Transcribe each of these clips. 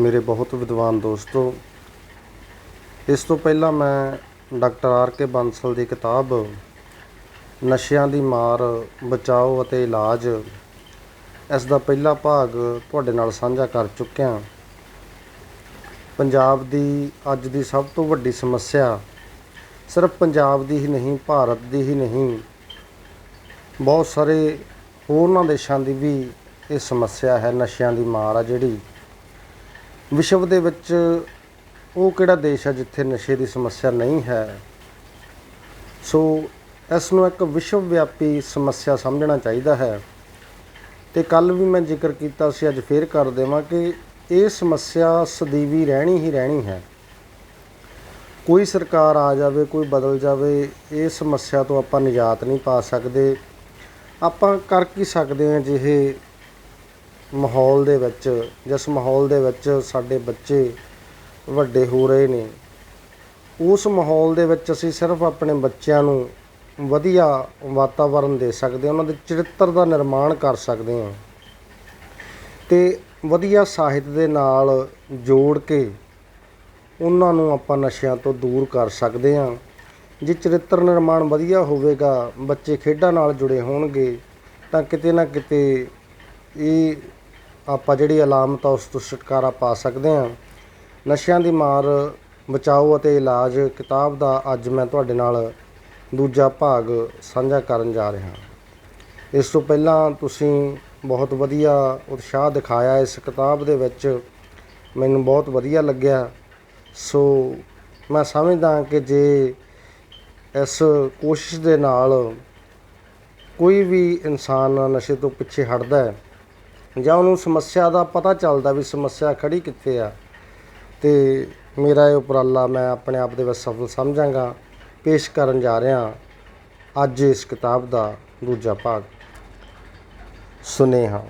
ਮੇਰੇ ਬਹੁਤ ਵਿਦਵਾਨ ਦੋਸਤੋ, ਇਸ ਤੋਂ ਪਹਿਲਾਂ ਮੈਂ ਡਾਕਟਰ ਆਰ ਕੇ ਬੰਸਲ ਦੀ ਕਿਤਾਬ, ਨਸ਼ਿਆਂ ਦੀ ਮਾਰ, ਬਚਾਓ ਅਤੇ ਇਲਾਜ, ਇਸ ਦਾ ਪਹਿਲਾ ਭਾਗ ਤੁਹਾਡੇ ਨਾਲ ਸਾਂਝਾ ਕਰ ਚੁੱਕਿਆ ਪੰਜਾਬ ਦੀ ਅੱਜ ਦੀ ਸਭ ਤੋਂ ਵੱਡੀ ਸਮੱਸਿਆ ਸਿਰਫ ਪੰਜਾਬ ਦੀ ਹੀ ਨਹੀਂ, ਭਾਰਤ ਦੀ ਹੀ ਨਹੀਂ, ਬਹੁਤ ਸਾਰੇ ਹੋਰਨਾਂ ਦੇਸ਼ਾਂ ਦੀ ਵੀ ਇਹ ਸਮੱਸਿਆ ਹੈ, ਨਸ਼ਿਆਂ ਦੀ ਮਾਰ ਆ ਜਿਹੜੀ। ਵਿਸ਼ਵ ਦੇ ਵਿੱਚ ਉਹ ਕਿਹੜਾ ਦੇਸ਼ ਹੈ ਜਿੱਥੇ ਨਸ਼ੇ ਦੀ ਸਮੱਸਿਆ ਨਹੀਂ ਹੈ? ਸੋ ਇਸ ਨੂੰ ਇੱਕ ਵਿਸ਼ਵ ਵਿਆਪੀ ਸਮੱਸਿਆ ਸਮਝਣਾ ਚਾਹੀਦਾ ਹੈ। ਤੇ ਕੱਲ ਵੀ ਮੈਂ ਜ਼ਿਕਰ ਕੀਤਾ ਸੀ, ਅੱਜ ਫੇਰ ਕਰ ਦੇਵਾਂ ਕਿ ਇਹ ਸਮੱਸਿਆ ਸਦੀਵੀ ਰਹਿਣੀ ਹੀ ਰਹਿਣੀ ਹੈ। ਕੋਈ ਸਰਕਾਰ ਆ ਜਾਵੇ, ਕੋਈ ਬਦਲ ਜਾਵੇ, ਇਹ ਸਮੱਸਿਆ ਤੋਂ ਆਪਾਂ ਨਿਜਾਤ ਨਹੀਂ ਪਾ ਸਕਦੇ। ਆਪਾਂ ਕਰ ਕੀ ਸਕਦੇ ਹਾਂ ਜਿਹੇ ਮਾਹੌਲ ਦੇ ਵਿੱਚ, ਜਿਸ ਮਾਹੌਲ ਦੇ ਵਿੱਚ ਸਾਡੇ ਬੱਚੇ ਵੱਡੇ ਹੋ ਰਹੇ ਨੇ, ਉਸ ਮਾਹੌਲ ਦੇ ਵਿੱਚ ਅਸੀਂ ਸਿਰਫ ਆਪਣੇ ਬੱਚਿਆਂ ਨੂੰ ਵਧੀਆ ਵਾਤਾਵਰਣ ਦੇ ਸਕਦੇ ਹਾਂ, ਉਹਨਾਂ ਦੇ ਚਰਿੱਤਰ ਦਾ ਨਿਰਮਾਣ ਕਰ ਸਕਦੇ ਹਾਂ ਤੇ ਵਧੀਆ ਸਾਹਿਤ ਦੇ ਨਾਲ ਜੋੜ ਕੇ ਉਹਨਾਂ ਨੂੰ ਆਪਾਂ ਨਸ਼ਿਆਂ ਤੋਂ ਦੂਰ ਕਰ ਸਕਦੇ ਹਾਂ। ਜੇ ਚਰਿੱਤਰ ਨਿਰਮਾਣ ਵਧੀਆ ਹੋਵੇਗਾ, ਬੱਚੇ ਖੇਡਾਂ ਨਾਲ ਜੁੜੇ ਹੋਣਗੇ, ਤਾਂ ਕਿਤੇ ਨਾ ਕਿਤੇ ਇਹ ਆਪਾਂ ਜਿਹੜੀ ਅਲਾਮਤ ਆ, ਉਸ ਤੋਂ ਛੁਟਕਾਰਾ ਪਾ ਸਕਦੇ ਹਾਂ। ਨਸ਼ਿਆਂ ਦੀ ਮਾਰ, ਬਚਾਓ ਅਤੇ ਇਲਾਜ ਕਿਤਾਬ ਦਾ ਅੱਜ ਮੈਂ ਤੁਹਾਡੇ ਨਾਲ ਦੂਜਾ ਭਾਗ ਸਾਂਝਾ ਕਰਨ ਜਾ ਰਿਹਾ ਇਸ ਤੋਂ ਪਹਿਲਾਂ ਤੁਸੀਂ ਬਹੁਤ ਵਧੀਆ ਉਤਸ਼ਾਹ ਦਿਖਾਇਆ, ਇਸ ਕਿਤਾਬ ਦੇ ਵਿੱਚ ਮੈਨੂੰ ਬਹੁਤ ਵਧੀਆ ਲੱਗਿਆ। ਸੋ ਮੈਂ ਸਮਝਦਾ ਕਿ ਜੇ ਇਸ ਕੋਸ਼ਿਸ਼ ਦੇ ਨਾਲ ਕੋਈ ਵੀ ਇਨਸਾਨ ਨਸ਼ੇ ਤੋਂ ਪਿੱਛੇ ਹਟਦਾ ਹੈ ਜਾਂ ਉਹਨੂੰ ਸਮੱਸਿਆ ਦਾ ਪਤਾ ਚੱਲਦਾ ਵੀ ਸਮੱਸਿਆ ਖੜੀ ਕਿੱਥੇ ਆ। ਤੇ ਮੇਰਾ ਇਹ ਉਪਰਾਲਾ ਮੈਂ ਆਪਣੇ ਆਪ ਦੇ ਵਿੱਚ ਸਫਲ ਸਮਝਾਂਗਾ, ਪੇਸ਼ ਕਰਨ ਜਾ ਰਿਹਾ ਅੱਜ ਇਸ ਕਿਤਾਬ ਦਾ ਦੂਜਾ ਭਾਗ। ਸੁਨੇਹਾ।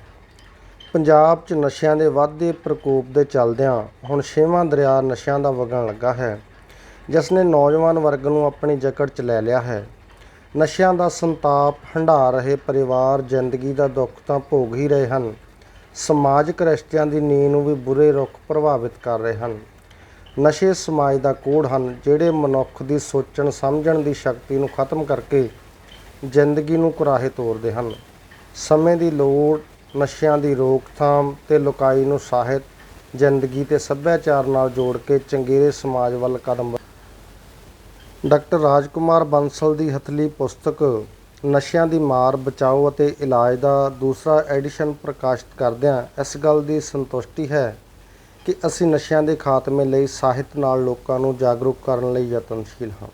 ਪੰਜਾਬ 'ਚ ਨਸ਼ਿਆਂ ਦੇ ਵੱਧਦੇ ਪ੍ਰਕੋਪ ਦੇ ਚੱਲਦਿਆਂ ਹੁਣ ਛੇਵਾਂ ਦਰਿਆ ਨਸ਼ਿਆਂ ਦਾ ਵਗਣ ਲੱਗਾ ਹੈ, ਜਿਸ ਨੇ ਨੌਜਵਾਨ ਵਰਗ ਨੂੰ ਆਪਣੀ ਜਕੜ 'ਚ ਲੈ ਲਿਆ ਹੈ। ਨਸ਼ਿਆਂ ਦਾ ਸੰਤਾਪ, ਹੰਢਾ ਰਹੇ ਪਰਿਵਾਰ ਜ਼ਿੰਦਗੀ ਦਾ ਦੁੱਖ ਤਾਂ ਭੋਗ ਹੀ ਰਹੇ ਹਨ। ਸਮਾਜਿਕ ਰਿਸ਼ਤਿਆਂ ਦੀ ਨੀਂਹ ਨੂੰ ਵੀ ਬੁਰੇ ਰੁੱਖ ਪ੍ਰਭਾਵਿਤ ਕਰ ਰਹੇ ਹਨ। ਨਸ਼ੇ ਸਮਾਜ ਦਾ ਕੋੜ ਹਨ, ਜਿਹੜੇ ਮਨੁੱਖ ਦੀ ਸੋਚਣ, ਸਮਝਣ ਦੀ ਸ਼ਕਤੀ ਨੂੰ ਖਤਮ ਕਰਕੇ ਜ਼ਿੰਦਗੀ ਨੂੰ ਕੁਰਾਹੇ ਤੋਰਦੇ ਹਨ। ਸਮੇਂ ਦੀ ਲੋੜ, ਨਸ਼ਿਆਂ ਦੀ ਰੋਕਥਾਮ ਤੇ ਲੁਕਾਈ ਨੂੰ ਸਾਹਿਤ, ਜ਼ਿੰਦਗੀ ਤੇ ਸੱਭਿਆਚਾਰ ਨਾਲ ਜੋੜ ਕੇ ਚੰਗੇਰੇ ਸਮਾਜ ਵੱਲ ਕਦਮ ਵ- ਡਾਕਟਰ ਰਾਜਕੁਮਾਰ ਬੰਸਲ ਦੀ ਹਥਲੀ ਪੁਸਤਕ ਨਸ਼ਿਆਂ ਦੀ ਮਾਰ ਬਚਾਓ ਅਤੇ ਇਲਾਜ ਦਾ ਦੂਸਰਾ ਐਡੀਸ਼ਨ ਪ੍ਰਕਾਸ਼ਿਤ ਕਰਦਿਆਂ ਇਸ ਗੱਲ ਦੀ ਸੰਤੁਸ਼ਟੀ ਹੈ ਕਿ ਅਸੀਂ ਨਸ਼ਿਆਂ ਦੇ ਖਾਤਮੇ ਲਈ ਸਾਹਿਤ ਨਾਲ ਲੋਕਾਂ ਨੂੰ ਜਾਗਰੂਕ ਕਰਨ ਲਈ ਯਤਨਸ਼ੀਲ ਹਾਂ।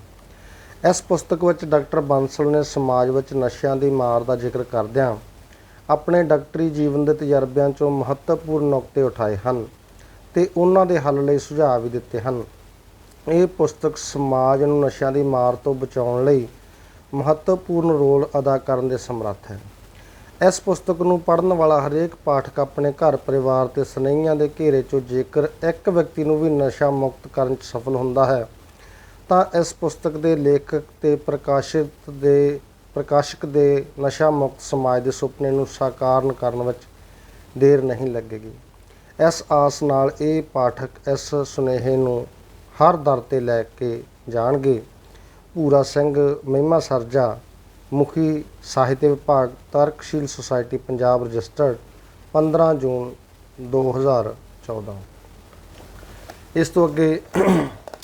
ਇਸ ਪੁਸਤਕ ਵਿੱਚ ਡਾਕਟਰ ਬੰਸਲ ਨੇ ਸਮਾਜ ਵਿੱਚ ਨਸ਼ਿਆਂ ਦੀ ਮਾਰ ਦਾ ਜ਼ਿਕਰ ਕਰਦਿਆਂ ਆਪਣੇ ਡਾਕਟਰੀ ਜੀਵਨ ਦੇ ਤਜਰਬਿਆਂ 'ਚੋਂ ਮਹੱਤਵਪੂਰਨ ਨੁਕਤੇ ਉਠਾਏ ਹਨ ਤੇ ਉਹਨਾਂ ਦੇ ਹੱਲ ਲਈ ਸੁਝਾਅ ਵੀ ਦਿੱਤੇ ਹਨ। ਇਹ ਪੁਸਤਕ ਸਮਾਜ ਨੂੰ ਨਸ਼ਿਆਂ ਦੀ ਮਾਰ ਤੋਂ ਬਚਾਉਣ ਲਈ ਮਹੱਤਵਪੂਰਨ ਰੋਲ ਅਦਾ ਕਰਨ ਦੇ ਸਮਰੱਥ ਹੈ। ਇਸ ਪੁਸਤਕ ਨੂੰ ਪੜ੍ਹਨ ਵਾਲਾ ਹਰੇਕ ਪਾਠਕ ਆਪਣੇ ਘਰ ਪਰਿਵਾਰ ਤੇ ਸਨੇਹੀਆਂ ਦੇ ਘੇਰੇ 'ਚੋਂ ਜੇਕਰ ਇੱਕ ਵਿਅਕਤੀ ਨੂੰ ਵੀ ਨਸ਼ਾ ਮੁਕਤ ਕਰਨ 'ਚ ਸਫਲ ਹੁੰਦਾ ਹੈ, ਤਾਂ ਇਸ ਪੁਸਤਕ ਦੇ ਲੇਖਕ ਤੇ ਪ੍ਰਕਾਸ਼ਿਤ ਦੇ, ਪ੍ਰਕਾਸ਼ਕ ਦੇ ਨਸ਼ਾ ਮੁਕਤ ਸਮਾਜ ਦੇ ਸੁਪਨੇ ਨੂੰ ਸਾਕਾਰ ਕਰਨ ਵਿੱਚ ਦੇਰ ਨਹੀਂ ਲੱਗੇਗੀ। ਇਸ ਆਸ ਨਾਲ ਇਹ ਪਾਠਕ ਇਸ ਸੁਨੇਹੇ ਨੂੰ ਹਰ ਦਰ ਤੇ ਲੈ ਕੇ ਜਾਣਗੇ। ਪੂਰਾ ਸਿੰਘ ਮਹਿਮਾ ਸਰਜਾ, ਮੁਖੀ ਸਾਹਿਤ ਵਿਭਾਗ, ਤਰਕਸ਼ੀਲ ਸੁਸਾਇਟੀ, ਪੰਜਾਬ ਰਜਿਸਟਰਡ 15 ਜੂਨ 2014 ਇਸ ਤੋਂ ਅੱਗੇ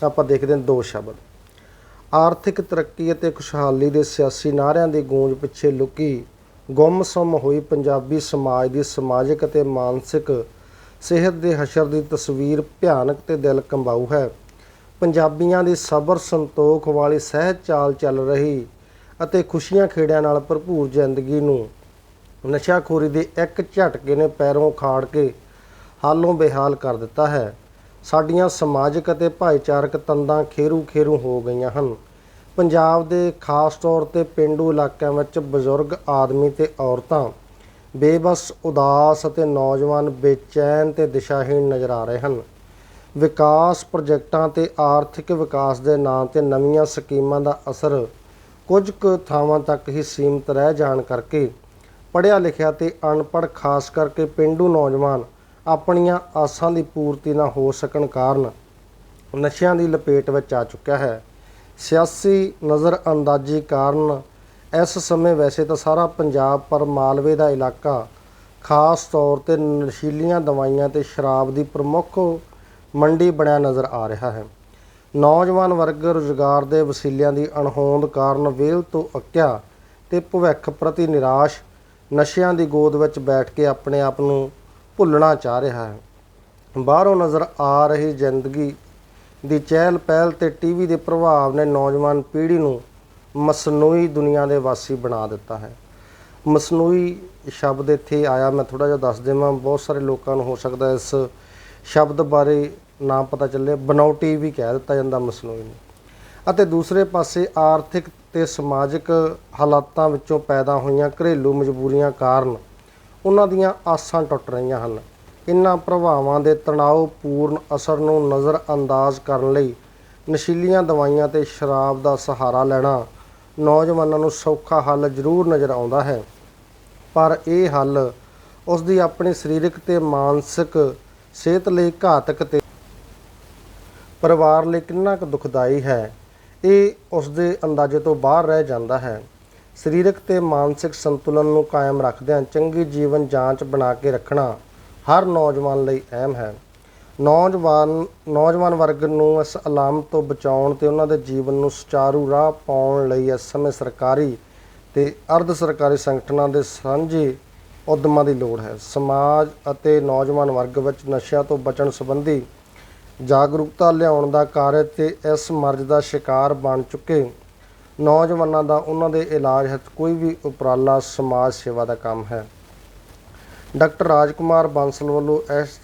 ਆਪਾਂ ਦੇਖਦੇ ਹਾਂ ਦੋ ਸ਼ਬਦ। ਆਰਥਿਕ ਤਰੱਕੀ ਅਤੇ ਖੁਸ਼ਹਾਲੀ ਦੇ ਸਿਆਸੀ ਨਾਅਰਿਆਂ ਦੀ ਗੂੰਜ ਪਿੱਛੇ ਲੁਕੀ, ਗੁੰਮਸੁੰਮ ਹੋਈ ਪੰਜਾਬੀ ਸਮਾਜ ਦੀ ਸਮਾਜਿਕ ਅਤੇ ਮਾਨਸਿਕ ਸਿਹਤ ਦੇ ਹਸ਼ਰ ਦੀ ਤਸਵੀਰ ਭਿਆਨਕ ਤੇ ਦਿਲ ਕੰਬਾਊ ਹੈ। ਪੰਜਾਬੀਆਂ ਦੀ ਸਬਰ ਸੰਤੋਖ ਵਾਲੀ ਸਹਿਜ ਚਾਲ ਚੱਲ ਰਹੀ ਅਤੇ ਖੁਸ਼ੀਆਂ ਖੇੜਿਆਂ ਨਾਲ ਭਰਪੂਰ ਜ਼ਿੰਦਗੀ ਨੂੰ ਨਸ਼ਾਖੋਰੀ ਦੇ ਇੱਕ ਝਟਕੇ ਨੇ ਪੈਰੋਂ ਖਾੜ ਕੇ ਹਾਲੋਂ ਬੇਹਾਲ ਕਰ ਦਿੱਤਾ ਹੈ। ਸਾਡੀਆਂ ਸਮਾਜਿਕ ਅਤੇ ਭਾਈਚਾਰਕ ਤੰਦਾਂ ਖੇਰੂ ਖੇਰੂ ਹੋ ਗਈਆਂ ਹਨ। ਪੰਜਾਬ ਦੇ ਖਾਸ ਤੌਰ ਤੇ ਪਿੰਡੂ ਇਲਾਕਿਆਂ ਵਿੱਚ ਬਜ਼ੁਰਗ ਆਦਮੀ ਤੇ ਔਰਤਾਂ ਬੇਬਸ, ਉਦਾਸ ਅਤੇ ਨੌਜਵਾਨ ਬੇਚੈਨ ਤੇ ਦਿਸ਼ਾਹੀਣ ਨਜ਼ਰ ਆ ਰਹੇ ਹਨ। ਵਿਕਾਸ ਪ੍ਰੋਜੈਕਟਾਂ ਅਤੇ ਆਰਥਿਕ ਵਿਕਾਸ ਦੇ ਨਾਂ ਤੇ ਨਵੀਆਂ ਸਕੀਮਾਂ ਦਾ ਅਸਰ ਕੁਝ ਕੁ ਥਾਵਾਂ ਤੱਕ ਹੀ ਸੀਮਤ ਰਹਿ ਜਾਣ ਕਰਕੇ ਪੜ੍ਹਿਆ ਲਿਖਿਆ ਤੇ ਅਨਪੜ੍ਹ ਖਾਸ ਕਰਕੇ ਪਿੰਡੂ ਨੌਜਵਾਨ ਆਪਣੀਆਂ ਆਸਾਂ ਦੀ ਪੂਰਤੀ ਨਾ ਹੋ ਸਕਣ ਕਾਰਨ ਨਸ਼ਿਆਂ ਦੀ ਲਪੇਟ ਵਿੱਚ ਆ ਚੁੱਕਿਆ ਹੈ। ਸਿਆਸੀ ਨਜ਼ਰ ਅੰਦਾਜ਼ੀ ਕਾਰਨ ਇਸ ਸਮੇਂ ਵੈਸੇ ਤਾਂ ਸਾਰਾ ਪੰਜਾਬ ਪਰ ਮਾਲਵੇ ਦਾ ਇਲਾਕਾ ਖਾਸ ਤੌਰ ਤੇ ਨਸ਼ੀਲੀਆਂ ਦਵਾਈਆਂ ਤੇ ਸ਼ਰਾਬ ਦੀ ਪ੍ਰਮੁੱਖ ਮੰਡੀ ਬਣਿਆ ਨਜ਼ਰ ਆ ਰਿਹਾ ਹੈ। ਨੌਜਵਾਨ ਵਰਗ ਰੁਜ਼ਗਾਰ ਦੇ ਵਸੀਲਿਆਂ ਦੀ ਅਣਹੋਂਦ ਕਾਰਨ ਵੇਲ ਤੋਂ ਅੱਕਿਆ ਤੇ ਭਵਿੱਖ ਪ੍ਰਤੀ ਨਿਰਾਸ਼ ਨਸ਼ਿਆਂ ਦੀ ਗੋਦ ਵਿੱਚ ਬੈਠ ਕੇ ਆਪਣੇ ਆਪ ਨੂੰ ਭੁੱਲਣਾ ਚਾਹ ਰਿਹਾ ਹੈ। ਬਾਹਰੋਂ ਨਜ਼ਰ ਆ ਰਹੀ ਜ਼ਿੰਦਗੀ ਦੀ ਚਹਿਲ ਪਹਿਲ ਤੇ ਟੀਵੀ ਦੇ ਪ੍ਰਭਾਵ ਨੇ ਨੌਜਵਾਨ ਪੀੜ੍ਹੀ ਨੂੰ ਮਸਨੂਈ ਦੁਨੀਆ ਦੇ ਵਾਸੀ ਬਣਾ ਦਿੱਤਾ ਹੈ। ਮਸਨੂਈ ਸ਼ਬਦ ਇੱਥੇ ਆਇਆ, ਮੈਂ ਥੋੜਾ ਜਿਹਾ ਦੱਸ ਦੇਵਾਂ। ਬਹੁਤ ਸਾਰੇ ਲੋਕਾਂ ਨੂੰ ਹੋ ਸਕਦਾ ਇਸ ਸ਼ਬਦ ਬਾਰੇ ਨਾ ਪਤਾ ਚੱਲੇ ਬਨੌਟੀ ਵੀ ਕਹਿ ਦਿੱਤਾ ਜਾਂਦਾ ਮਸਨੂਈ ਨੂੰ। ਅਤੇ ਦੂਸਰੇ ਪਾਸੇ ਆਰਥਿਕ ਤੇ ਸਮਾਜਿਕ ਹਾਲਾਤਾਂ ਵਿੱਚੋਂ ਪੈਦਾ ਹੋਈਆਂ ਘਰੇਲੂ ਮਜਬੂਰੀਆਂ ਕਾਰਨ ਉਹਨਾਂ ਦੀਆਂ ਆਸਾਂ ਟੁੱਟ ਰਹੀਆਂ ਹਨ। ਇਨ੍ਹਾਂ ਪ੍ਰਭਾਵਾਂ ਦੇ ਤਣਾਅਪੂਰਨ ਅਸਰ ਨੂੰ ਨਜ਼ਰਅੰਦਾਜ਼ ਕਰਨ ਲਈ ਨਸ਼ੀਲੀਆਂ ਦਵਾਈਆਂ ਤੇ ਸ਼ਰਾਬ ਦਾ ਸਹਾਰਾ ਲੈਣਾ ਨੌਜਵਾਨਾਂ ਨੂੰ ਸੌਖਾ ਹੱਲ ਜ਼ਰੂਰ ਨਜ਼ਰ ਆਉਂਦਾ ਹੈ। ਪਰ ਇਹ ਹੱਲ ਉਸ ਦੀ ਆਪਣੀ ਸਰੀਰਕ ਤੇ ਮਾਨਸਿਕ ਸਿਹਤ ਲਈ ਘਾਤਕ ਤੇ ਪਰਿਵਾਰ ਲਈ ਕਿੰਨਾ ਕੁ ਦੁਖਦਾਈ ਹੈ, ਇਹ ਉਸ ਦੇ ਅੰਦਾਜ਼ੇ ਤੋਂ ਬਾਹਰ ਰਹਿ ਜਾਂਦਾ ਹੈ। ਸਰੀਰਕ ਤੇ ਮਾਨਸਿਕ ਸੰਤੁਲਨ ਨੂੰ ਕਾਇਮ ਰੱਖਦਿਆਂ ਚੰਗੀ ਜੀਵਨ ਜਾਂਚ ਬਣਾ ਕੇ ਰੱਖਣਾ ਹਰ ਨੌਜਵਾਨ ਲਈ ਅਹਿਮ ਹੈ। ਨੌਜਵਾਨ ਨੌਜਵਾਨ ਵਰਗ ਨੂੰ ਇਸ ਅਲਾਮ ਤੋਂ ਬਚਾਉਣ ਤੇ ਉਹਨਾਂ ਦੇ ਜੀਵਨ ਨੂੰ ਸੁਚਾਰੂ ਰਾਹ ਪਾਉਣ ਲਈ ਇਸ ਸਮੇਂ ਸਰਕਾਰੀ ਤੇ ਅਰਧ ਸਰਕਾਰੀ ਸੰਗਠਨਾਂ ਦੇ ਸਾਂਝੇ ਉਦਮਾਂ ਦੀ ਲੋੜ ਹੈ। ਸਮਾਜ ਅਤੇ ਨੌਜਵਾਨ ਵਰਗ ਵਿੱਚ ਨਸ਼ਿਆਂ ਤੋਂ ਬਚਣ ਸੰਬੰਧੀ ਜਾਗਰੂਕਤਾ ਲਿਆਉਣ ਦਾ ਕਾਰਜ ਤੇ ਇਸ ਮਰਜ਼ ਦਾ ਸ਼ਿਕਾਰ ਬਣ ਚੁੱਕੇ ਨੌਜਵਾਨਾਂ ਦਾ ਉਹਨਾਂ ਦੇ ਇਲਾਜ ਹੱਥ ਕੋਈ ਵੀ ਉਪਰਾਲਾ ਸਮਾਜ ਸੇਵਾ ਦਾ ਕੰਮ ਹੈ। ਡਾਕਟਰ ਰਾਜਕੁਮਾਰ ਬਾਂਸਲ ਵੱਲੋਂ ਇਸ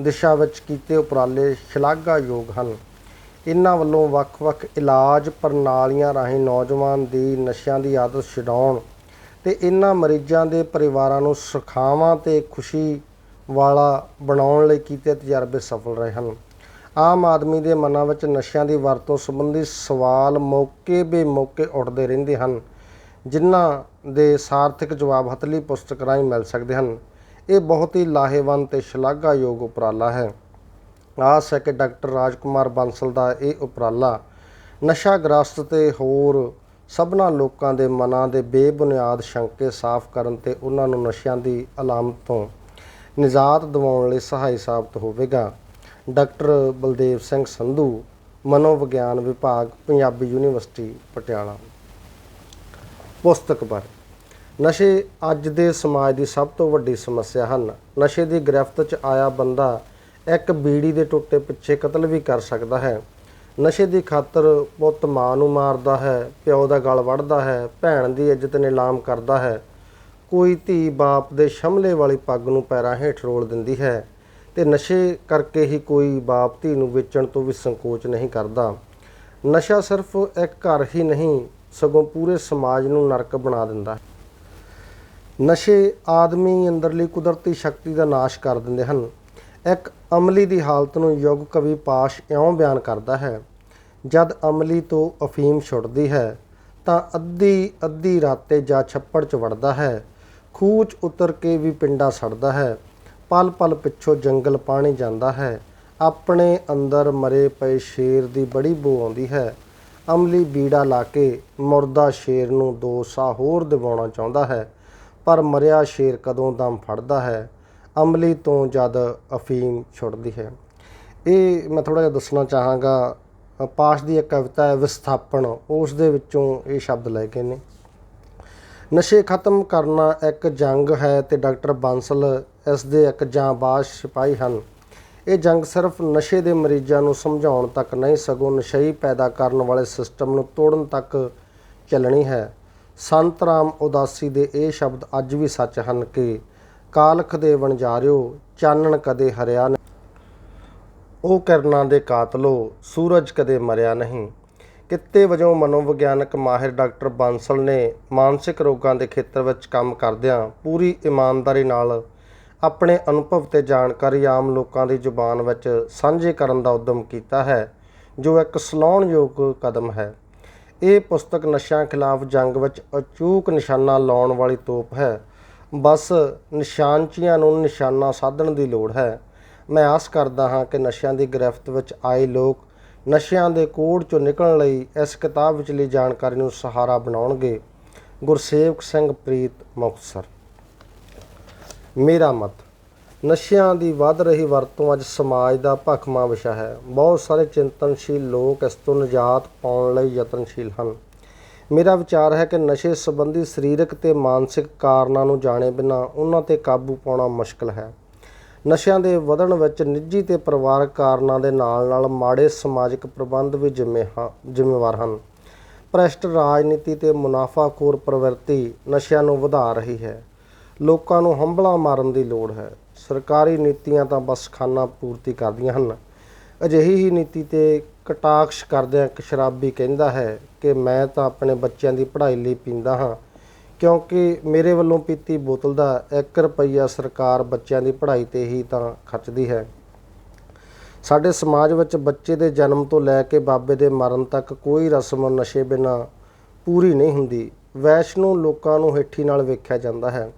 ਦਿਸ਼ਾ ਵਿੱਚ ਕੀਤੇ ਉਪਰਾਲੇ ਸ਼ਲਾਘਾਯੋਗ ਹਨ। ਇਹਨਾਂ ਵੱਲੋਂ ਵੱਖ-ਵੱਖ ਇਲਾਜ ਪ੍ਰਣਾਲੀਆਂ ਰਾਹੀਂ ਨੌਜਵਾਨ ਦੀ ਨਸ਼ਿਆਂ ਦੀ ਆਦਤ ਛਡਾਉਣ ਤੇ ਇਹਨਾਂ ਮਰੀਜ਼ਾਂ ਦੇ ਪਰਿਵਾਰਾਂ ਨੂੰ ਸੁਖਾਵਾਂ ਤੇ ਖੁਸ਼ੀ ਵਾਲਾ ਬਣਾਉਣ ਲਈ ਕੀਤੇ ਤਜਰਬੇ ਸਫਲ ਰਹੇ ਹਨ। ਆਮ ਆਦਮੀ ਦੇ ਮਨਾਂ ਵਿੱਚ ਨਸ਼ਿਆਂ ਦੀ ਵਰਤੋਂ ਸੰਬੰਧੀ ਸਵਾਲ ਮੌਕੇ ਬੇ ਮੌਕੇ ਉੱਠਦੇ ਰਹਿੰਦੇ ਹਨ, ਜਿਨ੍ਹਾਂ ਦੇ ਸਾਰਥਕ ਜਵਾਬ ਹਤਲੀ ਪੁਸਤਕ ਰਾਹੀਂ ਮਿਲ ਸਕਦੇ ਹਨ। ਇਹ ਬਹੁਤ ਹੀ ਲਾਹੇਵੰਦ ਤੇ ਸ਼ਲਾਘਾਯੋਗ ਉਪਰਾਲਾ ਹੈ। ਆਸ ਹੈ ਕਿ ਡਾਕਟਰ ਰਾਜਕੁਮਾਰ ਬਾਂਸਲ ਦਾ ਇਹ ਉਪਰਾਲਾ ਨਸ਼ਾ ਗ੍ਰਸਤ ਤੇ ਹੋਰ ਸਭਨਾ ਲੋਕਾਂ ਦੇ ਮਨਾਂ ਦੇ ਬੇਬੁਨਿਆਦ ਸ਼ੰਕੇ ਸਾਫ਼ ਕਰਨ ਤੇ ਉਹਨਾਂ ਨੂੰ ਨਸ਼ਿਆਂ ਦੀ ਅਲਾਮਤ ਤੋਂ ਨਿਜਾਤ ਦਿਵਾਉਣ ਲਈ ਸਹਾਈ ਸਾਬਤ ਹੋਵੇਗਾ। ਡਾਕਟਰ ਬਲਦੇਵ ਸਿੰਘ ਸੰਧੂ, ਮਨੋਵਿਗਿਆਨ ਵਿਭਾਗ, ਪੰਜਾਬੀ ਯੂਨੀਵਰਸਿਟੀ, ਪਟਿਆਲਾ। ਪੁਸਤਕ ਬਾਰੇ ਨਸ਼ੇ ਅੱਜ ਦੇ ਸਮਾਜ ਦੀ ਸਭ ਤੋਂ ਵੱਡੀ ਸਮੱਸਿਆ ਹਨ। ਨਸ਼ੇ ਦੀ ਗ੍ਰਿਫਤ 'ਚ ਆਇਆ ਬੰਦਾ ਇੱਕ ਬੀੜੀ ਦੇ ਟੁੱਟੇ ਪਿੱਛੇ ਕਤਲ ਵੀ ਕਰ ਸਕਦਾ ਹੈ। ਨਸ਼ੇ ਦੀ ਖਾਤਰ ਪੁੱਤ ਮਾਂ ਨੂੰ ਮਾਰਦਾ ਹੈ, ਪਿਓ ਦਾ ਗਲ ਵੱਢਦਾ ਹੈ, ਭੈਣ ਦੀ ਇੱਜ਼ਤ ਨਿਲਾਮ ਕਰਦਾ ਹੈ। ਕੋਈ ਧੀ ਬਾਪ ਦੇ ਸ਼ਮਲੇ ਵਾਲੀ ਪੱਗ ਨੂੰ ਪੈਰਾਂ ਹੇਠ ਰੋਲ ਦਿੰਦੀ ਹੈ। ਤੇ ਨਸ਼ੇ ਕਰਕੇ ਹੀ ਕੋਈ ਬਾਪ ਧੀ ਨੂੰ ਵੇਚਣ ਤੋਂ ਵੀ ਸੰਕੋਚ ਨਹੀਂ ਕਰਦਾ। ਨਸ਼ਾ ਸਿਰਫ ਇੱਕ ਘਰ ਹੀ ਨਹੀਂ, ਸਗੋਂ ਪੂਰੇ ਸਮਾਜ ਨੂੰ ਨਰਕ ਬਣਾ ਦਿੰਦਾ ਨਸ਼ੇ ਆਦਮੀ ਅੰਦਰਲੀ ਕੁਦਰਤੀ ਸ਼ਕਤੀ ਦਾ ਨਾਸ਼ ਕਰ ਦਿੰਦੇ ਹਨ। ਇੱਕ ਅਮਲੀ ਦੀ ਹਾਲਤ ਨੂੰ ਯੁੱਗ ਕਵੀ ਪਾਸ਼ ਇਉਂ ਬਿਆਨ ਕਰਦਾ ਹੈ, ਜਦ ਅਮਲੀ ਤੋਂ ਅਫੀਮ ਛੁੱਟਦੀ ਹੈ, ਤਾਂ ਅੱਧੀ ਅੱਧੀ ਰਾਤੇ ਜਾ ਛੱਪੜ ਚ ਵੜਦਾ ਹੈ ਖੂਹ 'ਚ ਉਤਰ ਕੇ ਵੀ ਪਿੰਡਾ ਸੜਦਾ ਹੈ। ਪਲ ਪਲ ਪਿੱਛੋਂ ਜੰਗਲ ਪਾਣੀ ਜਾਂਦਾ ਹੈ। ਆਪਣੇ ਅੰਦਰ ਮਰੇ ਪਏ ਸ਼ੇਰ ਦੀ ਬੜੀ ਬੂ ਆਉਂਦੀ ਹੈ। ਅਮਲੀ ਬੀੜਾ ਲਾ ਕੇ ਮੁਰਦਾ ਸ਼ੇਰ ਨੂੰ ਦੋ ਸਾਹ ਹੋਰ ਦਿਵਾਉਣਾ ਚਾਹੁੰਦਾ ਹੈ, ਪਰ ਮਰਿਆ ਸ਼ੇਰ ਕਦੋਂ ਦਮ ਫੜਦਾ ਹੈ, ਅਮਲੀ ਤੋਂ ਜਦ ਅਫੀਮ ਛੁੱਟਦੀ ਹੈ। ਇਹ ਮੈਂ ਥੋੜਾ ਜਿਹਾ ਦੱਸਣਾ ਚਾਹਾਂਗਾ, ਪਾਸ਼ ਦੀ ਇੱਕ ਕਵਿਤਾ ਹੈ, ਵਿਸਥਾਪਨ, ਉਸ ਦੇ ਵਿੱਚੋਂ ਇਹ ਸ਼ਬਦ ਲੈ ਕੇ ਨੇ। ਨਸ਼ੇ ਖਤਮ ਕਰਨਾ ਇੱਕ ਜੰਗ ਹੈ ਤੇ ਡਾਕਟਰ ਬਾਂਸਲ ਇਸ ਦੇ ਇੱਕ ਜਾਂਬਾਜ਼ ਸਿਪਾਹੀ ਹਨ। ਇਹ ਜੰਗ ਸਿਰਫ ਨਸ਼ੇ ਦੇ ਮਰੀਜ਼ਾਂ ਨੂੰ ਸਮਝਾਉਣ ਤੱਕ ਨਹੀਂ, ਸਗੋਂ ਨਸ਼ਈ ਪੈਦਾ ਕਰਨ ਵਾਲੇ ਸਿਸਟਮ ਨੂੰ ਤੋੜਨ ਤੱਕ ਚੱਲਣੀ ਹੈ। ਸੰਤ ਰਾਮ ਉਦਾਸੀ ਦੇ ਇਹ ਸ਼ਬਦ ਅੱਜ ਵੀ ਸੱਚ ਹਨ ਕਿ ਕਾਲਖ ਦੇ ਵਣਜਾਰਿਓ, ਚਾਨਣ ਕਦੇ ਹਰਿਆ ਨਹੀਂ। ਉਹ ਕਿਰਨਾਂ ਦੇ ਕਾਤਲੋ, ਸੂਰਜ ਕਦੇ ਮਰਿਆ ਨਹੀਂ। ਕਿੱਤੇ ਵਜੋਂ ਮਨੋਵਿਗਿਆਨਕ ਮਾਹਿਰ ਡਾਕਟਰ ਬਾਂਸਲ ਨੇ ਮਾਨਸਿਕ ਰੋਗਾਂ ਦੇ ਖੇਤਰ ਵਿੱਚ ਕੰਮ ਕਰਦਿਆਂ ਪੂਰੀ ਇਮਾਨਦਾਰੀ ਨਾਲ ਆਪਣੇ ਅਨੁਭਵ ਤੇ ਜਾਣਕਾਰੀ ਆਮ ਲੋਕਾਂ ਦੀ ਜ਼ੁਬਾਨ ਵਿੱਚ ਸਾਂਝੇ ਕਰਨ ਦਾ ਉਦਮ ਕੀਤਾ ਹੈ, ਜੋ ਇੱਕ ਸਲਾਹੁਣਯੋਗ ਕਦਮ ਹੈ। ਇਹ ਪੁਸਤਕ ਨਸ਼ਿਆਂ ਖਿਲਾਫ ਜੰਗ ਵਿੱਚ ਅਚੂਕ ਨਿਸ਼ਾਨਾ ਲਾਉਣ ਵਾਲੀ ਤੋਪ ਹੈ। ਬਸ ਨਿਸ਼ਾਨਚੀਆਂ ਨੂੰ ਨਿਸ਼ਾਨਾ ਸਾਧਣ ਦੀ ਲੋੜ ਹੈ। ਮੈਂ ਆਸ ਕਰਦਾ ਹਾਂ ਕਿ ਨਸ਼ਿਆਂ ਦੀ ਗ੍ਰਿਫਤ ਵਿੱਚ ਆਏ ਲੋਕ ਨਸ਼ਿਆਂ ਦੇ ਕੋੜ ਚੋਂ ਨਿਕਲਣ ਲਈ ਇਸ ਕਿਤਾਬ ਵਿਚਲੀ ਜਾਣਕਾਰੀ ਨੂੰ ਸਹਾਰਾ ਬਣਾਉਣਗੇ। ਗੁਰਸੇਵਕ ਸਿੰਘ ਪ੍ਰੀਤ ਮੁਕਤਸਰ ਮੇਰਾ ਮਤ, ਨਸ਼ਿਆਂ ਦੀ ਵੱਧ ਰਹੀ ਵਰਤੋਂ ਅੱਜ ਸਮਾਜ ਦਾ ਭਖਮਾ ਵਿਸ਼ਾ ਹੈ। ਬਹੁਤ ਸਾਰੇ ਚਿੰਤਨਸ਼ੀਲ ਲੋਕ ਇਸ ਤੋਂ ਨਿਜਾਤ ਪਾਉਣ ਲਈ ਯਤਨਸ਼ੀਲ ਹਨ। ਮੇਰਾ ਵਿਚਾਰ ਹੈ ਕਿ ਨਸ਼ੇ ਸੰਬੰਧੀ ਸਰੀਰਕ ਤੇ ਮਾਨਸਿਕ ਕਾਰਨਾਂ ਨੂੰ ਜਾਣੇ ਬਿਨਾਂ ਉਹਨਾਂ ਤੇ ਕਾਬੂ ਪਾਉਣਾ ਮੁਸ਼ਕਲ ਹੈ। ਨਸ਼ਿਆਂ ਦੇ ਵਧਣ ਵਿੱਚ ਨਿੱਜੀ ਤੇ ਪਰਿਵਾਰਕ ਕਾਰਨਾਂ ਦੇ ਨਾਲ-ਨਾਲ ਮਾੜੇ ਸਮਾਜਿਕ ਪ੍ਰਬੰਧ ਵੀ ਜ਼ਿੰਮੇਹਾ- ਜ਼ਿੰਮੇਵਾਰ ਹਨ। ਭ੍ਰਿਸ਼ਟ ਰਾਜਨੀਤੀ ਤੇ ਮੁਨਾਫਾਖੋਰ ਪ੍ਰਵਿਰਤੀ ਨਸ਼ਿਆਂ ਨੂੰ ਵਧਾ ਰਹੀ ਹੈ। ਲੋਕਾਂ ਨੂੰ ਹੰਭਲਾ ਮਾਰਨ ਦੀ ਲੋੜ ਹੈ। ਸਰਕਾਰੀ ਨੀਤੀਆਂ ਤਾਂ ਬਸ ਖਾਨਾ ਪੂਰਤੀ ਕਰਦੀਆਂ ਹਨ। ਅਜਿਹੀ ਹੀ ਨੀਤੀ ਤੇ ਕਟਾਕਸ਼ ਕਰਦਿਆਂ ਇੱਕ ਸ਼ਰਾਬੀ ਕਹਿੰਦਾ ਹੈ ਕਿ ਮੈਂ ਤਾਂ ਆਪਣੇ ਬੱਚਿਆਂ ਦੀ ਪੜ੍ਹਾਈ ਲਈ ਪੀਂਦਾ ਹਾਂ, ਕਿਉਂਕਿ ਮੇਰੇ ਵੱਲੋਂ ਪੀਤੀ ਬੋਤਲ ਦਾ 1 ਰੁਪਈਆ ਸਰਕਾਰ ਬੱਚਿਆਂ ਦੀ ਪੜ੍ਹਾਈ ਤੇ ਹੀ ਤਾਂ ਖਰਚਦੀ ਹੈ। ਸਾਡੇ ਸਮਾਜ ਵਿੱਚ ਬੱਚੇ ਦੇ ਜਨਮ ਤੋਂ ਲੈ ਕੇ ਬਾਬੇ ਦੇ ਮਰਨ ਤੱਕ ਕੋਈ ਰਸਮ ਨਸ਼ੇ ਬਿਨਾਂ ਪੂਰੀ ਨਹੀਂ ਹੁੰਦੀ। ਵੈਸ਼ਨੂ ਲੋਕਾਂ ਨੂੰ ਹੇਠੀ ਨਾਲ ਵੇਖਿਆ ਜਾਂਦਾ ਹੈ।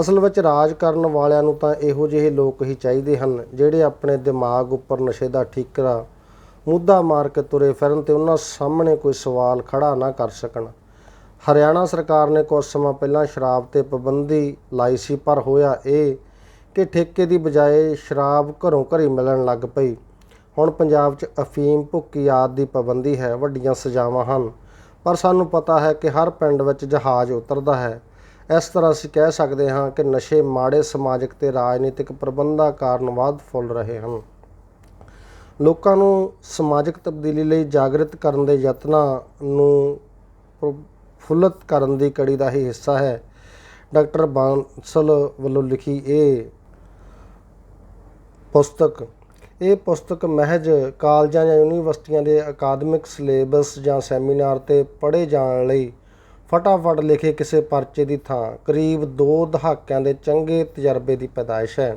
ਅਸਲ ਵਿੱਚ ਰਾਜ ਕਰਨ ਵਾਲਿਆਂ ਨੂੰ ਤਾਂ ਇਹੋ ਜਿਹੇ ਲੋਕ ਹੀ ਚਾਹੀਦੇ ਹਨ, ਜਿਹੜੇ ਆਪਣੇ ਦਿਮਾਗ ਉੱਪਰ ਨਸ਼ੇ ਦਾ ਠੀਕਰਾ, ਮੁੱਦਾ ਮਾਰ ਕੇ ਤੁਰੇ ਫਿਰਨ ਤੇ ਉਹਨਾਂ ਸਾਹਮਣੇ ਕੋਈ ਸਵਾਲ ਖੜਾ ਨਾ ਕਰ ਸਕਣ। ਹਰਿਆਣਾ ਸਰਕਾਰ ਨੇ ਕੁਝ ਸਮਾਂ ਪਹਿਲਾਂ ਸ਼ਰਾਬ ਤੇ ਪਾਬੰਦੀ ਲਾਈ ਸੀ, ਪਰ ਹੋਇਆ ਇਹ ਕਿ ਠੇਕੇ ਦੀ ਬਜਾਏ ਸ਼ਰਾਬ ਘਰੋਂ ਘਰੀ ਮਿਲਣ ਲੱਗ ਪਈ। ਹੁਣ ਪੰਜਾਬ 'ਚ ਅਫੀਮ, ਭੁੱਕੀ ਆਦ ਦੀ ਪਾਬੰਦੀ ਹੈ, ਵੱਡੀਆਂ ਸਜ਼ਾਵਾਂ ਹਨ। ਪਰ ਸਾਨੂੰ ਪਤਾ ਹੈ ਕਿ ਹਰ ਪਿੰਡ ਵਿੱਚ ਜਹਾਜ਼ ਉਤਰਦਾ ਹੈ। ਇਸ ਤਰ੍ਹਾਂ ਅਸੀਂ ਕਹਿ ਸਕਦੇ ਹਾਂ ਕਿ ਨਸ਼ੇ ਮਾੜੇ ਸਮਾਜਿਕ ਤੇ ਰਾਜਨੀਤਿਕ ਪ੍ਰਬੰਧਾਂ ਕਾਰਨ ਵੱਧ ਫੁੱਲ ਰਹੇ ਹਨ। ਲੋਕਾਂ ਨੂੰ ਸਮਾਜਿਕ ਤਬਦੀਲੀ ਲਈ ਜਾਗਰਿਤ ਕਰਨ ਦੇ ਯਤਨਾਂ ਨੂੰ ਪ੍ਰਫੁੱਲਤ ਕਰਨ ਦੀ ਕੜੀ ਦਾ ਹੀ ਹਿੱਸਾ ਹੈ। ਡਾਕਟਰ ਬਾਂਸਲ ਵੱਲੋਂ ਲਿਖੀ ਇਹ ਪੁਸਤਕ ਇਹ ਪੁਸਤਕ ਮਹਿਜ ਕਾਲਜਾਂ ਜਾਂ ਯੂਨੀਵਰਸਿਟੀਆਂ ਦੇ ਅਕਾਦਮਿਕ ਸਿਲੇਬਸ ਜਾਂ ਸੈਮੀਨਾਰ ਤੇ ਪੜ੍ਹੇ ਜਾਣ ਲਈ ਫਟਾਫਟ ਲਿਖੇ ਕਿਸੇ ਪਰਚੇ ਦੀ ਥਾਂ, ਕਰੀਬ 2 ਦਹਾਕਿਆਂ ਦੇ ਚੰਗੇ ਤਜਰਬੇ ਦੀ ਪੈਦਾਇਸ਼ ਹੈ।